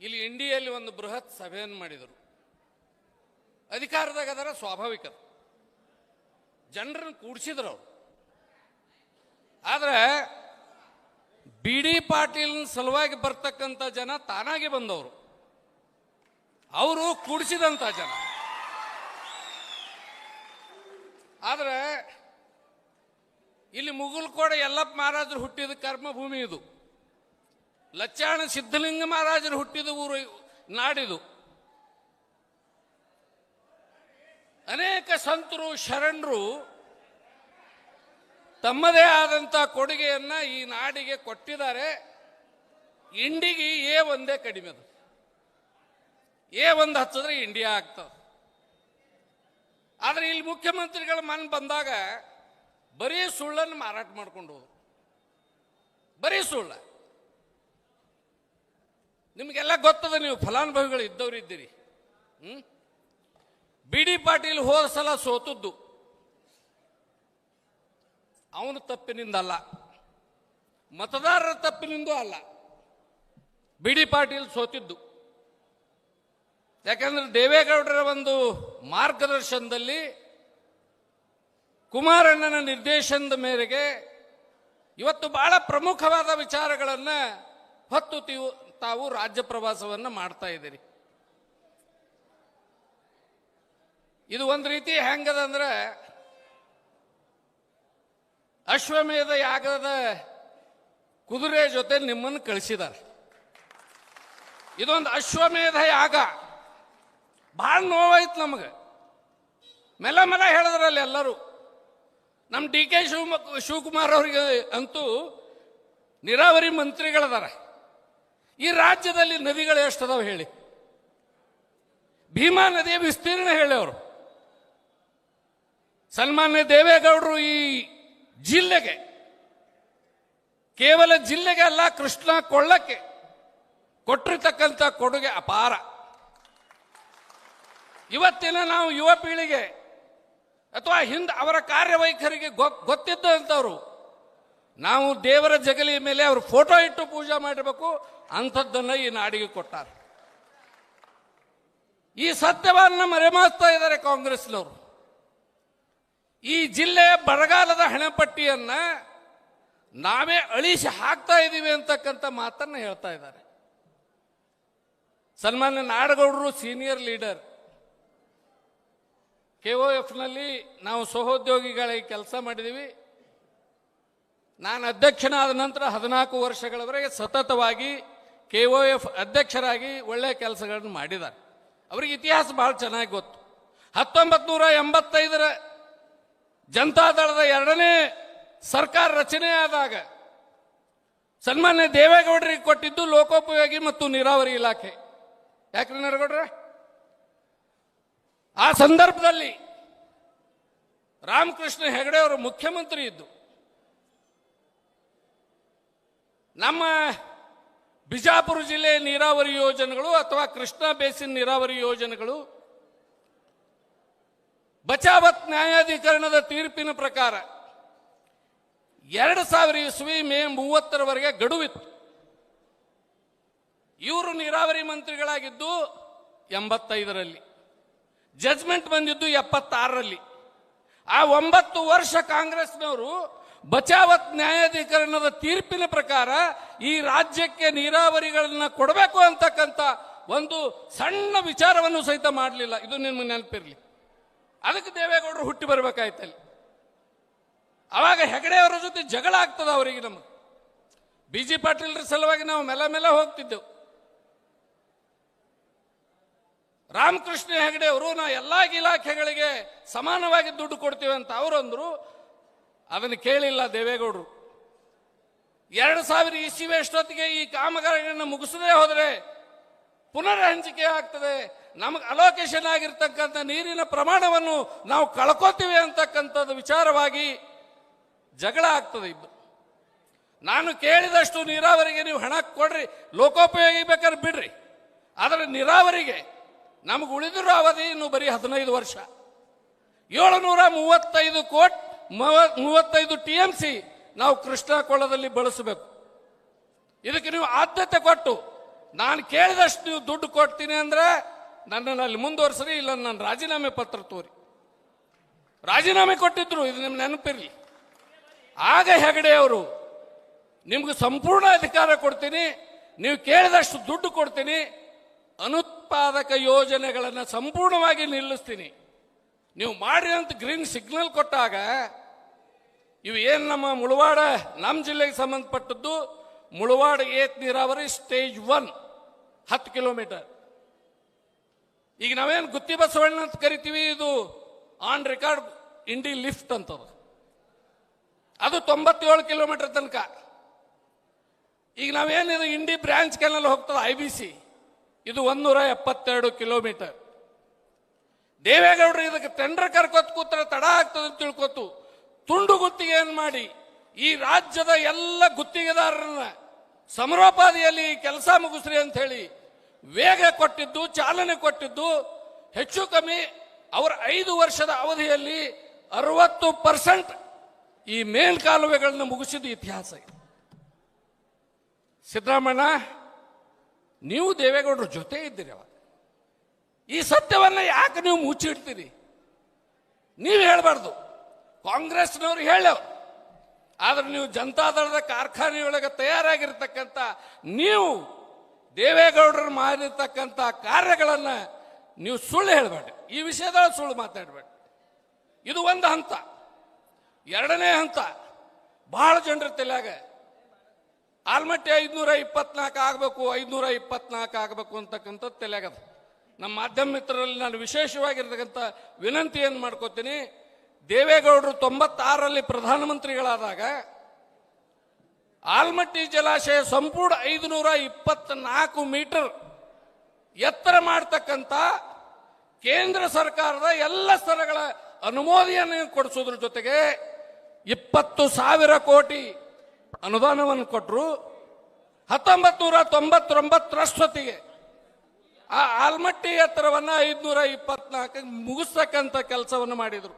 [SPEAKER 3] ಇಲ್ಲಿ ಇಂಡಿಯಲ್ಲಿ ಒಂದು ಬೃಹತ್ ಸಭೆಯನ್ನು ಮಾಡಿದರು. ಅಧಿಕಾರದಾಗ ಅದರ ಸ್ವಾಭಾವಿಕ ಜನರನ್ನು ಕೂಡಿಸಿದ್ರು ಅವರು. ಆದರೆ ಬಿ ಡಿ ಪಾಟೀಲ್ ಸಲುವಾಗಿ ಬರ್ತಕ್ಕಂಥ ಜನ ತಾನಾಗಿ ಬಂದವರು. ಅವರು ಕೂಡಿಸಿದಂಥ ಜನ. ಆದರೆ ಇಲ್ಲಿ ಮುಗುಲ್ಕೋಡೆ ಎಲ್ಲಪ್ಪ ಮಹಾರಾಜರು ಹುಟ್ಟಿದ ಕರ್ಮಭೂಮಿ ಇದು. ಲಚ್ಚಾಣ ಸಿದ್ಧಲಿಂಗ ಮಹಾರಾಜರು ಹುಟ್ಟಿದ ಊರು ನಾಡಿದು. ಅನೇಕ ಸಂತರು, ಶರಣರು ತಮ್ಮದೇ ಆದಂಥ ಕೊಡುಗೆಯನ್ನ ಈ ನಾಡಿಗೆ ಕೊಟ್ಟಿದ್ದಾರೆ. ಇಂಡಿಗೆ ಏ ಒಂದೇ ಕಡಿಮೆ ಅದು. ಏ ಒಂದು ಹಚ್ಚಿದ್ರೆ ಇಂಡಿಯಾ ಆಗ್ತದೆ. ಆದರೆ ಇಲ್ಲಿ ಮುಖ್ಯಮಂತ್ರಿಗಳ ಮನ್ ಬಂದಾಗ ಬರೀ ಸುಳ್ಳನ್ನು ಮಾರಾಟ ಮಾಡ್ಕೊಂಡು ಬರೀ ಸುಳ್ಳ. ನಿಮಗೆಲ್ಲ ಗೊತ್ತದ ನೀವು ಫಲಾನುಭವಿಗಳು ಇದ್ದವ್ರು ಇದ್ದೀರಿ. ಹ್ಞೂ ಬಿ ಡಿ ಪಾಟೀಲ್ ಹೋದ ಸಲ ಸೋತದ್ದು. ಅವನ ತಪ್ಪಿನಿಂದಲ್ಲ. ಮತದಾರರ ತಪ್ಪಿನಿಂದೂ ಅಲ್ಲ. ಬಿ ಡಿ ಪಾಟೀಲ್ ಸೋತಿದ್ದು. ಯಾಕಂದ್ರೆ ದೇವೇಗೌಡರ ಒಂದು ಮಾರ್ಗದರ್ಶನದಲ್ಲಿ ಕುಮಾರಣ್ಣನ ನಿರ್ದೇಶನದ ಮೇರೆಗೆ ಇವತ್ತು ಬಹಳ ಪ್ರಮುಖವಾದ ವಿಚಾರಗಳನ್ನು ಹೊತ್ತು ತೀವು ರಾಜ್ಯ ಪ್ರವಾಸವನ್ನು ಮಾಡ್ತಾ ಇದ್ದೀರಿ. ಇದು ಒಂದು ರೀತಿ ಹೆಂಗದ ಅಂದ್ರೆ ಅಶ್ವಮೇಧ ಯಾಗದ ಕುದುರೆ ಜೊತೆ ನಿಮ್ಮನ್ನು ಕಳಿಸಿದ್ದಾರೆ ಇದೊಂದು ಅಶ್ವಮೇಧ ಯಾಗ. ಬಹಳ ನೋವಾಯ್ತು ನಮಗೆ. ಮೆಲ ಮೆಲ ಹೇಳಿದ್ರಲ್ಲಿ ಎಲ್ಲರೂ. ನಮ್ಮ ಡಿ ಕೆ ಶಿವ ಶಿವಕುಮಾರ್ ಅವರಿಗೆ ಅಂತೂ ನೀರಾವರಿ ಮಂತ್ರಿಗಳದಾರ. ಈ ರಾಜ್ಯದಲ್ಲಿ ನದಿಗಳು ಎಷ್ಟದಾವೆ ಹೇಳಿ? ಭೀಮಾ ನದಿಯ ವಿಸ್ತೀರ್ಣ ಹೇಳಿ ಅವರು. ಸನ್ಮಾನ್ಯ ದೇವೇಗೌಡರು ಈ ಜಿಲ್ಲೆಗೆ, ಕೇವಲ ಜಿಲ್ಲೆಗೆ ಅಲ್ಲ, ಕೃಷ್ಣ ಕೊಳ್ಳಕ್ಕೆ ಕೊಟ್ಟಿರ್ತಕ್ಕಂಥ ಕೊಡುಗೆ ಅಪಾರ. ಇವತ್ತಿನ ನಾವು ಯುವ ಪೀಳಿಗೆ ಅಥವಾ ಹಿಂದೆ ಅವರ ಕಾರ್ಯವೈಖರಿಗೆ ಗೊತ್ತಿದ್ದಂಥವ್ರು ನಾವು ದೇವರ ಜಗಲಿ ಮೇಲೆ ಅವರು ಫೋಟೋ ಇಟ್ಟು ಪೂಜೆ ಮಾಡಿರಬೇಕು, ಅಂಥದ್ದನ್ನು ಈ ನಾಡಿಗೆ ಕೊಟ್ಟಾರೆ. ಈ ಸತ್ಯವನ್ನು ಮರೆಮಾಚ್ತಾ ಇದ್ದಾರೆ ಕಾಂಗ್ರೆಸ್ನವರು. ಈ ಜಿಲ್ಲೆಯ ಬರಗಾಲದ ಹಣಪಟ್ಟಿಯನ್ನ ನಾವೇ ಅಳಿಸಿ ಹಾಕ್ತಾ ಇದ್ದೀವಿ ಅಂತಕ್ಕಂಥ ಮಾತನ್ನ ಹೇಳ್ತಾ ಇದ್ದಾರೆ. ಸನ್ಮಾನ್ಯ ನಾಡಗೌಡರು ಸೀನಿಯರ್ ಲೀಡರ್. ಕೆ ಒ ಎಫ್ನಲ್ಲಿ ನಾವು ಸಹೋದ್ಯೋಗಿಗಳಾಗಿ ಕೆಲಸ ಮಾಡಿದ್ದೀವಿ. ನಾನು ಅಧ್ಯಕ್ಷನಾದ ನಂತರ ಹದಿನಾಲ್ಕು ವರ್ಷಗಳವರೆಗೆ ಸತತವಾಗಿ ಕೆ ಒ ಎಫ್ ಅಧ್ಯಕ್ಷರಾಗಿ ಒಳ್ಳೆಯ ಕೆಲಸಗಳನ್ನು ಮಾಡಿದ್ದಾರೆ. ಅವರಿಗೆ ಇತಿಹಾಸ ಭಾಳ ಚೆನ್ನಾಗಿ ಗೊತ್ತು. ಹತ್ತೊಂಬತ್ತು ನೂರ ಎಂಬತ್ತೈದರ ಜನತಾದಳದ ಎರಡನೇ ಸರ್ಕಾರ ರಚನೆ ಆದಾಗ ಸನ್ಮಾನ್ಯ ದೇವೇಗೌಡರಿಗೆ ಕೊಟ್ಟಿದ್ದು ಲೋಕೋಪಯೋಗಿ ಮತ್ತು ನೀರಾವರಿ ಇಲಾಖೆ. ಯಾಕ್ರಿ ನರಗೌಡ್ರೆ ಆ ಸಂದರ್ಭದಲ್ಲಿ ರಾಮಕೃಷ್ಣ ಹೆಗಡೆ ಅವರು ಮುಖ್ಯಮಂತ್ರಿ ಇದ್ದು ನಮ್ಮ ಬಿಜಾಪುರ ಜಿಲ್ಲೆ ನೀರಾವರಿ ಯೋಜನೆಗಳು ಅಥವಾ ಕೃಷ್ಣಾ ಬೇಸಿನ್ ನೀರಾವರಿ ಯೋಜನೆಗಳು ಬಚಾವತ್ ನ್ಯಾಯಾಧಿಕರಣದ ತೀರ್ಪಿನ ಪ್ರಕಾರ ಎರಡು ಸಾವಿರ ಇಸ್ವಿ ಮೇ ಮೂವತ್ತರವರೆಗೆ ಗಡುವಿತ್ತು. ಇವರು ನೀರಾವರಿ ಮಂತ್ರಿಗಳಾಗಿದ್ದು ಎಂಬತ್ತೈದರಲ್ಲಿ. ಜಜ್ಮೆಂಟ್ ಬಂದಿದ್ದು ಎಪ್ಪತ್ತಾರರಲ್ಲಿ. ಆ ಒಂಬತ್ತು ವರ್ಷ ಕಾಂಗ್ರೆಸ್ನವರು ಬಚಾವತ್ ನ್ಯಾಯಾಧಿಕರಣದ ತೀರ್ಪಿನ ಪ್ರಕಾರ ಈ ರಾಜ್ಯಕ್ಕೆ ನೀರಾವರಿಗಳನ್ನ ಕೊಡಬೇಕು ಅಂತಕ್ಕಂಥ ಒಂದು ಸಣ್ಣ ವಿಚಾರವನ್ನು ಸಹಿತ ಮಾಡಲಿಲ್ಲ. ಇದು ನಿಮ್ಗೆ ನೆನಪಿರಲಿ. ಅದಕ್ಕೆ ದೇವೇಗೌಡರು ಹುಟ್ಟಿ ಬರಬೇಕಾಯ್ತಲ್ಲಿ ಅವಾಗ ಹೆಗಡೆಯವರ ಜೊತೆ ಜಗಳ ಆಗ್ತದ ಅವರಿಗೆ ನಮಗೆ. ಬಿ ಜಿ ಪಾಟೀಲ್ರ ಸಲುವಾಗಿ ನಾವು ಮೆಲ್ಲ ಮೆಲ್ಲ ಹೋಗ್ತಿದ್ದೆವು. ರಾಮಕೃಷ್ಣ ಹೆಗಡೆ ಅವರು ನಾ ಎಲ್ಲ ಇಲಾಖೆಗಳಿಗೆ ಸಮಾನವಾಗಿ ದುಡ್ಡು ಕೊಡ್ತೀವಿ ಅಂತ ಅವರಂದ್ರು ಅದನ್ನು ಕೇಳಿಲ್ಲ ದೇವೇಗೌಡರು. ಎರಡು ಸಾವಿರ ಇಸಿವೆ ಅಷ್ಟೊತ್ತಿಗೆ ಈ ಕಾಮಗಾರಿಗಳನ್ನು ಮುಗಿಸದೇ ಹೋದರೆ ಪುನರ್ ಹಂಚಿಕೆ ಆಗ್ತದೆ. ನಮಗೆ ಅಲೋಕೇಶನ್ ಆಗಿರ್ತಕ್ಕಂಥ ನೀರಿನ ಪ್ರಮಾಣವನ್ನು ನಾವು ಕಳ್ಕೊತೀವಿ ಅಂತಕ್ಕಂಥದ್ದು ವಿಚಾರವಾಗಿ ಜಗಳ ಆಗ್ತದೆ ಇಬ್ಬರು ನಾನು ಕೇಳಿದಷ್ಟು ನೀರಾವರಿಗೆ ನೀವು ಹಣ ಕೊಡ್ರಿ. ಲೋಕೋಪಯೋಗಿ ಬೇಕಾದ್ರೆ ಬಿಡ್ರಿ. ಆದರೆ ನೀರಾವರಿಗೆ ನಮಗೆ ಉಳಿದಿರೋ ಅವಧಿ ಇನ್ನು ಬರೀ ಹದಿನೈದು ವರ್ಷ. ಏಳುನೂರ ಮೂವತ್ತೈದು ಕೋಟ್ ಮೂವತ್ತೈದು ಟಿ ಎಂ ಸಿ ನಾವು ಕೃಷ್ಣ ಕೊಳ್ಳದಲ್ಲಿ ಬಳಸಬೇಕು. ಇದಕ್ಕೆ ನೀವು ಆದ್ಯತೆ ಕೊಟ್ಟು, ನಾನು ಕೇಳಿದಷ್ಟು ನೀವು ದುಡ್ಡು ಕೊಡ್ತೀನಿ ಅಂದ್ರೆ ನನ್ನನ್ನು ಅಲ್ಲಿ ಮುಂದುವರ್ಸ್ರಿ, ಇಲ್ಲ ನನ್ನ ರಾಜೀನಾಮೆ ಪತ್ರ ತೋರಿ. ರಾಜೀನಾಮೆ ಕೊಟ್ಟಿದ್ರು, ಇದು ನಿಮ್ಗೆ ನೆನಪಿರಲಿ. ಆಗ ಹೆಗಡೆ ಅವರು, ನಿಮ್ಗೆ ಸಂಪೂರ್ಣ ಅಧಿಕಾರ ಕೊಡ್ತೀನಿ, ನೀವು ಕೇಳಿದಷ್ಟು ದುಡ್ಡು ಕೊಡ್ತೀನಿ, ಅನುತ್ಪಾದಕ ಯೋಜನೆಗಳನ್ನು ಸಂಪೂರ್ಣವಾಗಿ ನಿಲ್ಲಿಸ್ತೀನಿ. ನೀವು ಮಾಡಿದಂತ ಗ್ರೀನ್ ಸಿಗ್ನಲ್ ಕೊಟ್ಟಾಗ, ಇವು ಏನು ನಮ್ಮ ಮುಳವಾಡ? ನಮ್ಮ ಜಿಲ್ಲೆಗೆ ಸಂಬಂಧಪಟ್ಟದ್ದು ಮುಳವಾಡ ಏತ್ ನೀರಾವರಿ ಸ್ಟೇಜ್ ಒನ್ ಹತ್ತು ಕಿಲೋಮೀಟರ್ ಈಗ ನಾವೇನು ಗುತ್ತಿ ಬಸವಣ್ಣ ಅಂತ ಕರಿತೀವಿ, ಇದು ಆನ್ ರೆಕಾರ್ಡ್ ಇಂಡಿ ಲಿಫ್ಟ್ ಅಂತದು. ಅದು ತೊಂಬತ್ತೇಳು ಕಿಲೋಮೀಟರ್ ತನಕ. ಈಗ ನಾವೇನಿದೆ ಇಂಡಿ ಬ್ರಾಂಚ್ ಕೆನಲ್ ಹೋಗ್ತದೆ ಐ ಬಿ ಸಿ ಇದು ಒಂದೂರ ಎಪ್ಪತ್ತೆರಡು ಕಿಲೋಮೀಟರ್ ದೇವೇಗೌಡರು ಇದಕ್ಕೆ ಟೆಂಡರ್ ಕರ್ಕೋತ್ ಕೂತ್ರೆ ತಡ ಆಗ್ತದೆ ಅಂತ ತಿಳ್ಕೊತು. ತುಂಡು ಗುತ್ತಿಗೆಯನ್ನು ಮಾಡಿ? ಈ ರಾಜ್ಯದ ಎಲ್ಲ ಗುತ್ತಿಗೆದಾರರನ್ನ ಸಮರೋಪಾದಿಯಲ್ಲಿ ಕೆಲಸ ಮುಗಿಸ್ರಿ ಅಂತ ಹೇಳಿ ವೇಗ ಕೊಟ್ಟಿದ್ದು, ಚಾಲನೆ ಕೊಟ್ಟಿದ್ದು, ಹೆಚ್ಚು ಕಮ್ಮಿ ಅವರ ಐದು ವರ್ಷದ ಅವಧಿಯಲ್ಲಿ ಅರವತ್ತು ಪರ್ಸೆಂಟ್ ಈ ಮೇಲ್ಕಾಲುವೆಗಳನ್ನು ಮುಗಿಸಿದ ಇತಿಹಾಸ ಸಿದ್ದರಾಮಣ್ಣ, ನೀವು ದೇವೇಗೌಡರ ಜೊತೆ ಇದ್ದೀರಿ ಅವಾಗ. ಈ ಸತ್ಯವನ್ನು ಯಾಕೆ ನೀವು ಮುಚ್ಚಿಡ್ತೀರಿ? ನೀವು ಹೇಳಬಾರ್ದು. ಕಾಂಗ್ರೆಸ್ನವ್ರು ಹೇಳವ್ರು ಆದ್ರೆ ನೀವು ಜನತಾದಳದ ಕಾರ್ಖಾನೆಯೊಳಗೆ ತಯಾರಾಗಿರ್ತಕ್ಕಂಥ ನೀವು ದೇವೇಗೌಡರು ಮಾಡಿರ್ತಕ್ಕಂಥ ಕಾರ್ಯಗಳನ್ನು ನೀವು ಸುಳ್ಳು ಹೇಳಬೇಡಿ ಈ ವಿಷಯದೊಳಗೆ ಸುಳ್ಳು ಮಾತಾಡಬೇಡಿ ಇದು ಒಂದು ಹಂತ. ಎರಡನೇ ಹಂತ, ಬಹಳ ಜನರ ತಲೆಯಾಗ ಆಲ್ಮಟ್ಟಿ ಐದುನೂರ ಇಪ್ಪತ್ನಾಲ್ಕು ಆಗಬೇಕು, ಐದುನೂರ ಇಪ್ಪತ್ನಾಲ್ಕು ಆಗಬೇಕು ಅಂತಕ್ಕಂಥದ್ದು ತಲೆಯಾಗದ. ನಮ್ಮ ಮಾಧ್ಯಮ ಮಿತ್ರರಲ್ಲಿ ನಾನು ವಿಶೇಷವಾಗಿರ್ತಕ್ಕಂಥ ವಿನಂತಿಯನ್ನು ಮಾಡ್ಕೋತೀನಿ, ದೇವೇಗೌಡರು ತೊಂಬತ್ತಾರರಲ್ಲಿ ಪ್ರಧಾನಮಂತ್ರಿಗಳಾದಾಗ ಆಲ್ಮಟ್ಟಿ ಜಲಾಶಯ ಸಂಪೂರ್ಣ ಐದುನೂರ ಇಪ್ಪತ್ನಾಲ್ಕು ಮೀಟರ್ ಎತ್ತರ ಮಾಡ್ತಕ್ಕಂಥ ಕೇಂದ್ರ ಸರ್ಕಾರದ ಎಲ್ಲ ಸ್ತರಗಳ ಅನುಮೋದನೆಯನ್ನು ಕೊಡಿಸೋದ್ರ ಜೊತೆಗೆ ಇಪ್ಪತ್ತು ಸಾವಿರ ಕೋಟಿ ಅನುದಾನವನ್ನು ಕೊಟ್ಟರು ಹತ್ತೊಂಬತ್ತು ನೂರ ತೊಂಬತ್ತೊಂಬತ್ತರಷ್ಟೊತ್ತಿಗೆ ಆ ಆಲ್ಮಟ್ಟಿ ಎತ್ತರವನ್ನ ಐದುನೂರ ಇಪ್ಪತ್ನಾಲ್ಕು ಮುಗಿಸ್ತಕ್ಕಂಥ ಕೆಲಸವನ್ನು ಮಾಡಿದರು.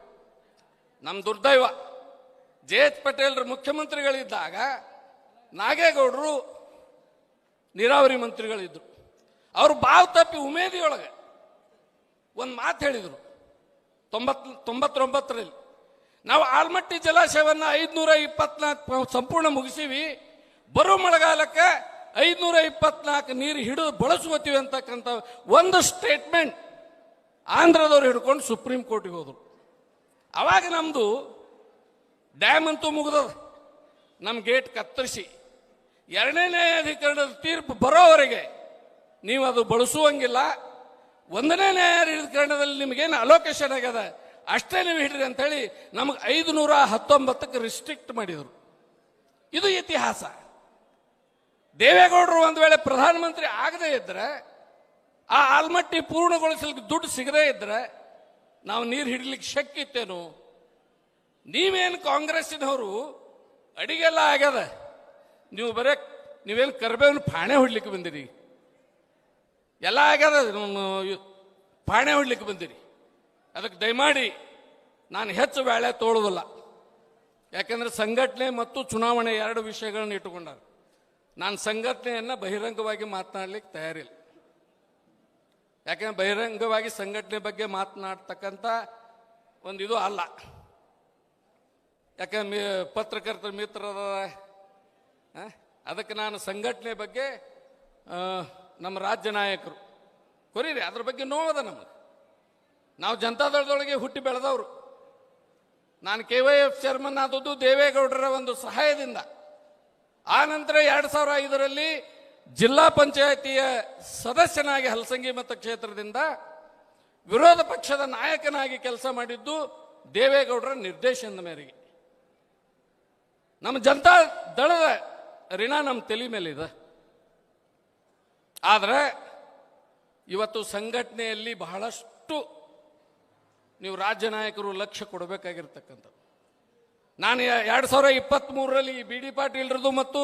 [SPEAKER 3] ನಮ್ಮ ದುರ್ದೈವ. ಜೆ ಎಚ್ ಪಟೇಲ್ರ ಮುಖ್ಯಮಂತ್ರಿಗಳಿದ್ದಾಗ ನಾಗೇಗೌಡರು ನೀರಾವರಿ ಮಂತ್ರಿಗಳಿದ್ರು. ಅವರು ಬಾವು ತಪ್ಪಿ ಉಮೇದಿಯೊಳಗೆ ಒಂದು ಮಾತು ಹೇಳಿದರು. ತೊಂಬತ್, ತೊಂಬತ್ತೊಂಬತ್ತರಲ್ಲಿ. ನಾವು ಆಲ್ಮಟ್ಟಿ ಜಲಾಶಯವನ್ನು ಐದುನೂರ ಇಪ್ಪತ್ನಾಲ್ಕು ಸಂಪೂರ್ಣ ಮುಗಿಸಿವಿ. ಬರೋ ಮಳೆಗಾಲಕ್ಕೆ ಐದುನೂರ ಇಪ್ಪತ್ನಾಲ್ಕು ನೀರು ಹಿಡಿದು ಬಳಸುವತ್ತೀವಿ ಅಂತಕ್ಕಂಥ ಒಂದು ಸ್ಟೇಟ್ಮೆಂಟ್ ಆಂಧ್ರದವ್ರು ಹಿಡ್ಕೊಂಡು ಸುಪ್ರೀಂ ಕೋರ್ಟಿಗೆ ಹೋದರು. ಅವಾಗ ನಮ್ಮದು ಡ್ಯಾಮ್ ಅಂತೂ ಮುಗಿದದ. ನಮ್ಮ ಗೇಟ್ ಕತ್ತರಿಸಿ. ಎರಡನೇ ನ್ಯಾಯಾಧಿಕರಣದ ತೀರ್ಪು ಬರೋವರೆಗೆ ನೀವು ಅದು ಬಳಸುವಂಗಿಲ್ಲ. ಒಂದನೇ ನ್ಯಾಯಾಧಿಕರಣದಲ್ಲಿ ನಿಮಗೇನು ಅಲೋಕೇಶನ್ ಆಗ್ಯದ? ಅಷ್ಟೇ ನೀವು ಹಿಡ್ರಿ ಹೇಳಿ ನಮಗೆ ಐದುನೂರ ಹತ್ತೊಂಬತ್ತಕ್ಕೆ ರಿಸ್ಟ್ರಿಕ್ಟ್ ಮಾಡಿದರು. ಇದು ಇತಿಹಾಸ. ದೇವೇಗೌಡರು ಒಂದು ವೇಳೆ ಪ್ರಧಾನಮಂತ್ರಿ ಆಗದೇ ಇದ್ರೆ, ಆ ಆಲ್ಮಟ್ಟಿ ಪೂರ್ಣಗೊಳಿಸಲಿಕ್ಕೆ ದುಡ್ಡು ಸಿಗದೇ ಇದ್ರೆ, ನಾವು ನೀರು ಹಿಡಿಲಿಕ್ಕೆ ಶಕ್ತಿತ್ತೇನು ಇತ್ತೇನು? ನೀವೇನು ಕಾಂಗ್ರೆಸ್ಸಿನವರು ಅಡಿಗೆಲ್ಲ ಆಗ್ಯದ? ನೀವು ಬರೇ, ನೀವೇನು ಕರ್ಬೇವನ್ನು ಪಾಣೆ ಹೊಡ್ಲಿಕ್ಕೆ ಬಂದಿರಿ? ಎಲ್ಲ ಆಗ್ಯದ? ಪಾಣೆ ಹೊಡ್ಲಿಕ್ಕೆ ಬಂದಿರಿ? ಅದಕ್ಕೆ ದಯಮಾಡಿ, ನಾನು ಹೆಚ್ಚು ಬೇಳೆ ತೋಳುವುದಿಲ್ಲ. ಯಾಕಂದ್ರೆ ಸಂಘಟನೆ ಮತ್ತು ಚುನಾವಣೆ ಎರಡು ವಿಷಯಗಳನ್ನ ಇಟ್ಟುಕೊಂಡಾರ. ನಾನು ಸಂಘಟನೆಯನ್ನು ಬಹಿರಂಗವಾಗಿ ಮಾತನಾಡಲಿಕ್ಕೆ ತಯಾರಿಲ್ಲ. ಯಾಕಂದ್ರೆ ಬಹಿರಂಗವಾಗಿ ಸಂಘಟನೆ ಬಗ್ಗೆ ಮಾತನಾಡ್ತಕ್ಕಂಥ ಒಂದು ಇದು ಅಲ್ಲ. ಯಾಕಂದ್ರೆ ಪತ್ರಕರ್ತರ ಮಿತ್ರರ ಅದಕ್ಕೆ ನಾನು ಸಂಘಟನೆ ಬಗ್ಗೆ ನಮ್ಮ ರಾಜ್ಯ ನಾಯಕರು ಕೊರೀರಿ, ಅದ್ರ ಬಗ್ಗೆ ನೋವದ ನಮಗೆ. ನಾವು ಜನತಾದಳದೊಳಗೆ ಹುಟ್ಟಿ ಬೆಳೆದವರು. ನಾನು ಕೆ ವೈ ಎಫ್ ಚೇರ್ಮನ್ ಆದದ್ದು ದೇವೇಗೌಡರ ಒಂದು ಸಹಾಯದಿಂದ. ಆ ನಂತರ ಎರಡು ಸಾವಿರ ಐದರಲ್ಲಿ ಜಿಲ್ಲಾ ಪಂಚಾಯತಿಯ ಸದಸ್ಯನಾಗಿ ಹಲಸಂಗಿ ಮತಕ್ಷೇತ್ರದಿಂದ ವಿರೋಧ ಪಕ್ಷದ ನಾಯಕನಾಗಿ ಕೆಲಸ ಮಾಡಿದ್ದು ದೇವೇಗೌಡರ ನಿರ್ದೇಶನದ ಮೇರೆಗೆ. ನಮ್ಮ ಜನತಾ ದಳದ ಋಣ ನಮ್ಮ ತಲೆ ಮೇಲಿದೆ. ಆದರೆ ಇವತ್ತು ಸಂಘಟನೆಯಲ್ಲಿ ಬಹಳಷ್ಟು ನೀವು ರಾಜ್ಯ ನಾಯಕರು ಲಕ್ಷ್ಯ ಕೊಡಬೇಕಾಗಿರ್ತಕ್ಕಂಥದ್ದು. ನಾನು ಎರಡು ಸಾವಿರ ಇಪ್ಪತ್ತ್ಮೂರರಲ್ಲಿ ಬಿ ಡಿ ಪಾಟೀಲ್ರದು ಮತ್ತು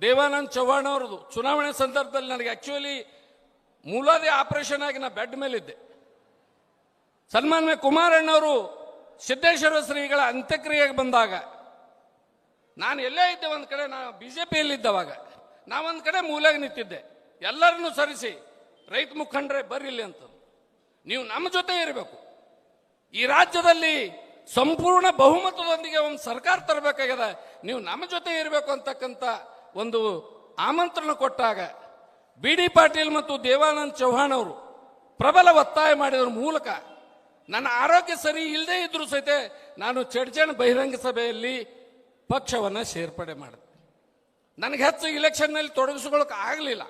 [SPEAKER 3] ದೇವಾನಂದ್ ಚೌಹಾಣ್ ಅವ್ರದ್ದು. ಚುನಾವಣೆ ಸಂದರ್ಭದಲ್ಲಿ ನನಗೆ ಆ್ಯಕ್ಚುಲಿ ಮೂಲಾದಿ ಆಪರೇಷನ್ ಆಗಿ ನಾನು ಬೆಡ್ ಮೇಲಿದ್ದೆ. ಸನ್ಮಾನ್ಯ ಕುಮಾರಣ್ಣವರು ಸಿದ್ದೇಶ್ವರ ಶ್ರೀಗಳ ಅಂತ್ಯಕ್ರಿಯೆಗೆ ಬಂದಾಗ, ನಾನು ಎಲ್ಲೇ ಇದ್ದೆ ಒಂದು ಕಡೆ ನಾನು ಬಿ ಜೆ ಪಿಯಲ್ಲಿದ್ದವಾಗ ನಾವೊಂದು ಕಡೆ ಮೂಲೆಗೆ ನಿಂತಿದ್ದೆ. ಎಲ್ಲರನ್ನು ಸರಿಸಿ, ರೈತ ಮುಖಂಡರೇ ಬರಿಲಿ ಅಂತ. ನೀವು ನಮ್ಮ ಜೊತೆ ಇರಬೇಕು. ಈ ರಾಜ್ಯದಲ್ಲಿ ಸಂಪೂರ್ಣ ಬಹುಮತದೊಂದಿಗೆ ಒಂದು ಸರ್ಕಾರ ತರಬೇಕಾಗ್ಯದ ನೀವು ನಮ್ಮ ಜೊತೆ ಇರಬೇಕು ಅಂತಕ್ಕಂಥ ಒಂದು ಆಮಂತ್ರಣ ಕೊಟ್ಟಾಗ ಬಿ ಡಿ ಪಾಟೀಲ್ ಮತ್ತು ದೇವಾನಂದ್ ಚೌಹಾಣ್ ಅವರು ಪ್ರಬಲ ಒತ್ತಾಯ ಮಾಡಿದ್ರ ಮೂಲಕ ನನ್ನ ಆರೋಗ್ಯ ಸರಿ ಇಲ್ಲದೆ ಇದ್ರೂ ಸಹಿತ ನಾನು ಚಡ್ಜಣ್ ಬಹಿರಂಗ ಸಭೆಯಲ್ಲಿ ಪಕ್ಷವನ್ನು ಸೇರ್ಪಡೆ ಮಾಡಿದೆ. ನನಗೆ ಹೆಚ್ಚು ಇಲೆಕ್ಷನ್ನಲ್ಲಿ ತೊಡಗಿಸ್ಕೊಳ್ಳೋಕೆ ಆಗಲಿಲ್ಲ.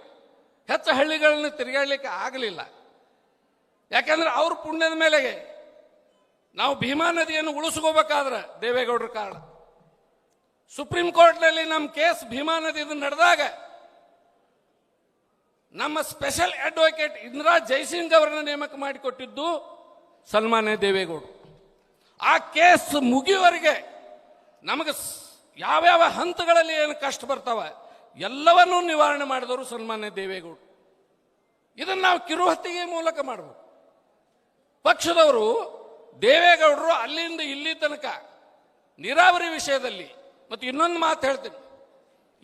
[SPEAKER 3] ಹೆಚ್ಚು ಹಳ್ಳಿಗಳನ್ನು ತಿರುಗಾಡಲಿಕ್ಕೆ ಆಗಲಿಲ್ಲ. ಯಾಕಂದ್ರೆ ಅವ್ರ ಪುಣ್ಯದ ಮೇಲೆಗೆ ನಾವು ಭೀಮಾ ನದಿಯನ್ನು ಉಳಿಸ್ಕೋಬೇಕಾದ್ರೆ ದೇವೇಗೌಡರ ಕಾರಣ. ಸುಪ್ರೀಂ ಕೋರ್ಟ್ನಲ್ಲಿ ನಮ್ಮ ಕೇಸ್ ಭೀಮಾ ನದಿದು ನಡೆದಾಗ ನಮ್ಮ ಸ್ಪೆಷಲ್ ಅಡ್ವೊಕೇಟ್ ಇಂದಿರಾ ಜೈಸಿಂಗ್ ಅವರನ್ನು ನೇಮಕ ಮಾಡಿಕೊಟ್ಟಿದ್ದು ಸನ್ಮಾನ್ಯ ದೇವೇಗೌಡರು. ಆ ಕೇಸ್ ಮುಗಿಯುವವರೆಗೆ ನಮಗೆ ಯಾವ್ಯಾವ ಹಂತಗಳಲ್ಲಿ ಏನು ಕಷ್ಟ ಬರ್ತಾವೆ ಎಲ್ಲವನ್ನೂ ನಿವಾರಣೆ ಮಾಡಿದವರು ಸನ್ಮಾನ್ಯ ದೇವೇಗೌಡರು. ಇದನ್ನು ನಾವು ಕಿರುಹತ್ತಿಗೆ ಮೂಲಕ ಮಾಡಬೇಕು. ಪಕ್ಷದವರು ದೇವೇಗೌಡರು ಅಲ್ಲಿಂದ ಇಲ್ಲಿ ತನಕ ನೀರಾವರಿ ವಿಷಯದಲ್ಲಿ ಮತ್ತು ಇನ್ನೊಂದು ಮಾತು ಹೇಳ್ತೀನಿ.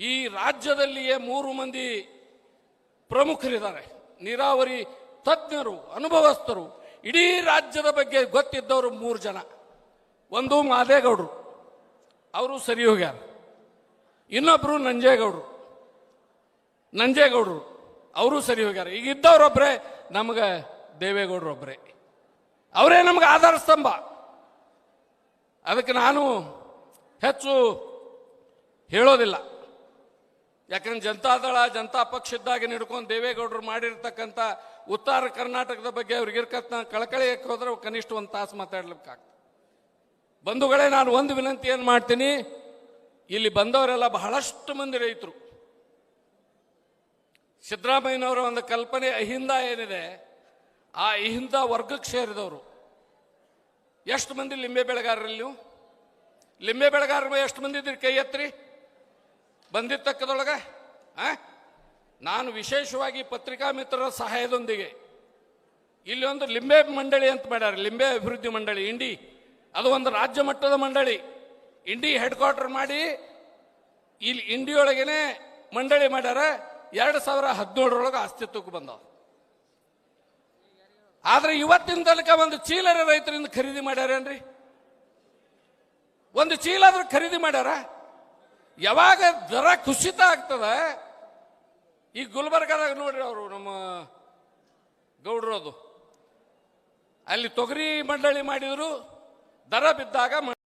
[SPEAKER 3] ಈ ರಾಜ್ಯದಲ್ಲಿಯೇ ಮೂರು ಮಂದಿ ಪ್ರಮುಖರಿದ್ದಾರೆ. ನೀರಾವರಿ ತಜ್ಞರು, ಅನುಭವಸ್ಥರು, ಇಡೀ ರಾಜ್ಯದ ಬಗ್ಗೆ ಗೊತ್ತಿದ್ದವರು ಮೂರು ಜನ. ಒಂದು ಮಾದೇಗೌಡರು. ಅವರು ಸರಿ ಹೋಗ್ಯಾರ. ಇನ್ನೊಬ್ಬರು ನಂಜೇಗೌಡರು. ನಂಜೇಗೌಡರು. ಅವರು ಸರಿ ಹೋಗ್ಯಾರ. ಈಗ ಇದ್ದವರೊಬ್ಬರೇ ನಮಗೆ ದೇವೇಗೌಡರೊಬ್ಬರೇ ಅವರೇ ನಮ್ಗೆ ಆಧಾರ ಸ್ತಂಭ. ಅದಕ್ಕೆ ನಾನು ಹೆಚ್ಚು ಹೇಳೋದಿಲ್ಲ. ಯಾಕಂದ್ರೆ ಜನತಾದಳ ಜನತಾ ಪಕ್ಷ ಇದ್ದಾಗ ಹಿಡ್ಕೊಂಡು ದೇವೇಗೌಡರು ಮಾಡಿರ್ತಕ್ಕಂಥ ಉತ್ತರ ಕರ್ನಾಟಕದ ಬಗ್ಗೆ ಅವ್ರಿಗೆ ಇರ್ಕತ್ನ ಕಳಕಳಿಯಕ್ಕೆ ಹೋದ್ರೆ ಕನಿಷ್ಠ ಒಂದು ತಾಸು ಮಾತಾಡ್ಲಿಕ್ಕಾಗ್ತದೆ. ಬಂಧುಗಳೇ, ನಾನು ಒಂದು ವಿನಂತಿ ಏನು ಮಾಡ್ತೀನಿ, ಇಲ್ಲಿ ಬಂದವರೆಲ್ಲ ಬಹಳಷ್ಟು ಮಂದಿ ರೈತರು. ಸಿದ್ದರಾಮಯ್ಯನವರ ಒಂದು ಕಲ್ಪನೆ ಅಹಿಂದ ಏನಿದೆ ಆ ಹಿಂದ ವರ್ಗಕ್ಕೆ ಸೇರಿದವರು. ಎಷ್ಟು ಮಂದಿ ಲಿಂಬೆ ಬೆಳೆಗಾರರಲ್ಲಿ ಲಿಂಬೆ ಬೆಳೆಗಾರರು ಎಷ್ಟು ಮಂದಿ ಇದ್ರಿ ಕೈ ಎತ್ತರಿ ಬಂದಿರ್ತಕ್ಕದೊಳಗೆ ಆ? ನಾನು ವಿಶೇಷವಾಗಿ ಪತ್ರಿಕಾ ಮಿತ್ರರ ಸಹಾಯದೊಂದಿಗೆ ಇಲ್ಲಿ ಒಂದು ಲಿಂಬೆ ಮಂಡಳಿ ಅಂತ ಮಾಡ್ಯಾರ. ಲಿಂಬೆ ಅಭಿವೃದ್ಧಿ ಮಂಡಳಿ, ಇಂಡಿ. ಅದು ಒಂದು ರಾಜ್ಯ ಮಟ್ಟದ ಮಂಡಳಿ. ಇಂಡಿ ಹೆಡ್ ಕ್ವಾರ್ಟರ್ ಮಾಡಿ ಇಲ್ಲಿ ಇಂಡಿಯೊಳಗೇನೆ ಮಂಡಳಿ ಮಾಡ್ಯಾರ. ಎರಡು ಸಾವಿರ ಹದಿನೇಳರೊಳಗೆ ಅಸ್ತಿತ್ವಕ್ಕೆ ಬಂದವ. ಆದ್ರೆ ಇವತ್ತಿನ ತನಕ ಒಂದು ಚೀಲರ ರೈತರಿಂದ ಖರೀದಿ ಮಾಡ್ಯಾರೇನ್ರಿ? ಒಂದು ಚೀಲ ಆದ್ರೂ ಖರೀದಿ ಮಾಡ್ಯಾರ? ಯಾವಾಗ ದರ ಕುಸಿತ ಆಗ್ತದ? ಈ ಗುಲ್ಬರ್ಗದಾಗ ನೋಡ್ರಿ ಅವರು ನಮ್ಮ ಗೌಡ್ರದು. ಅಲ್ಲಿ ತೊಗರಿ ಮಂಡಳಿ ಮಾಡಿದ್ರು, ದರ ಬಿದ್ದಾಗ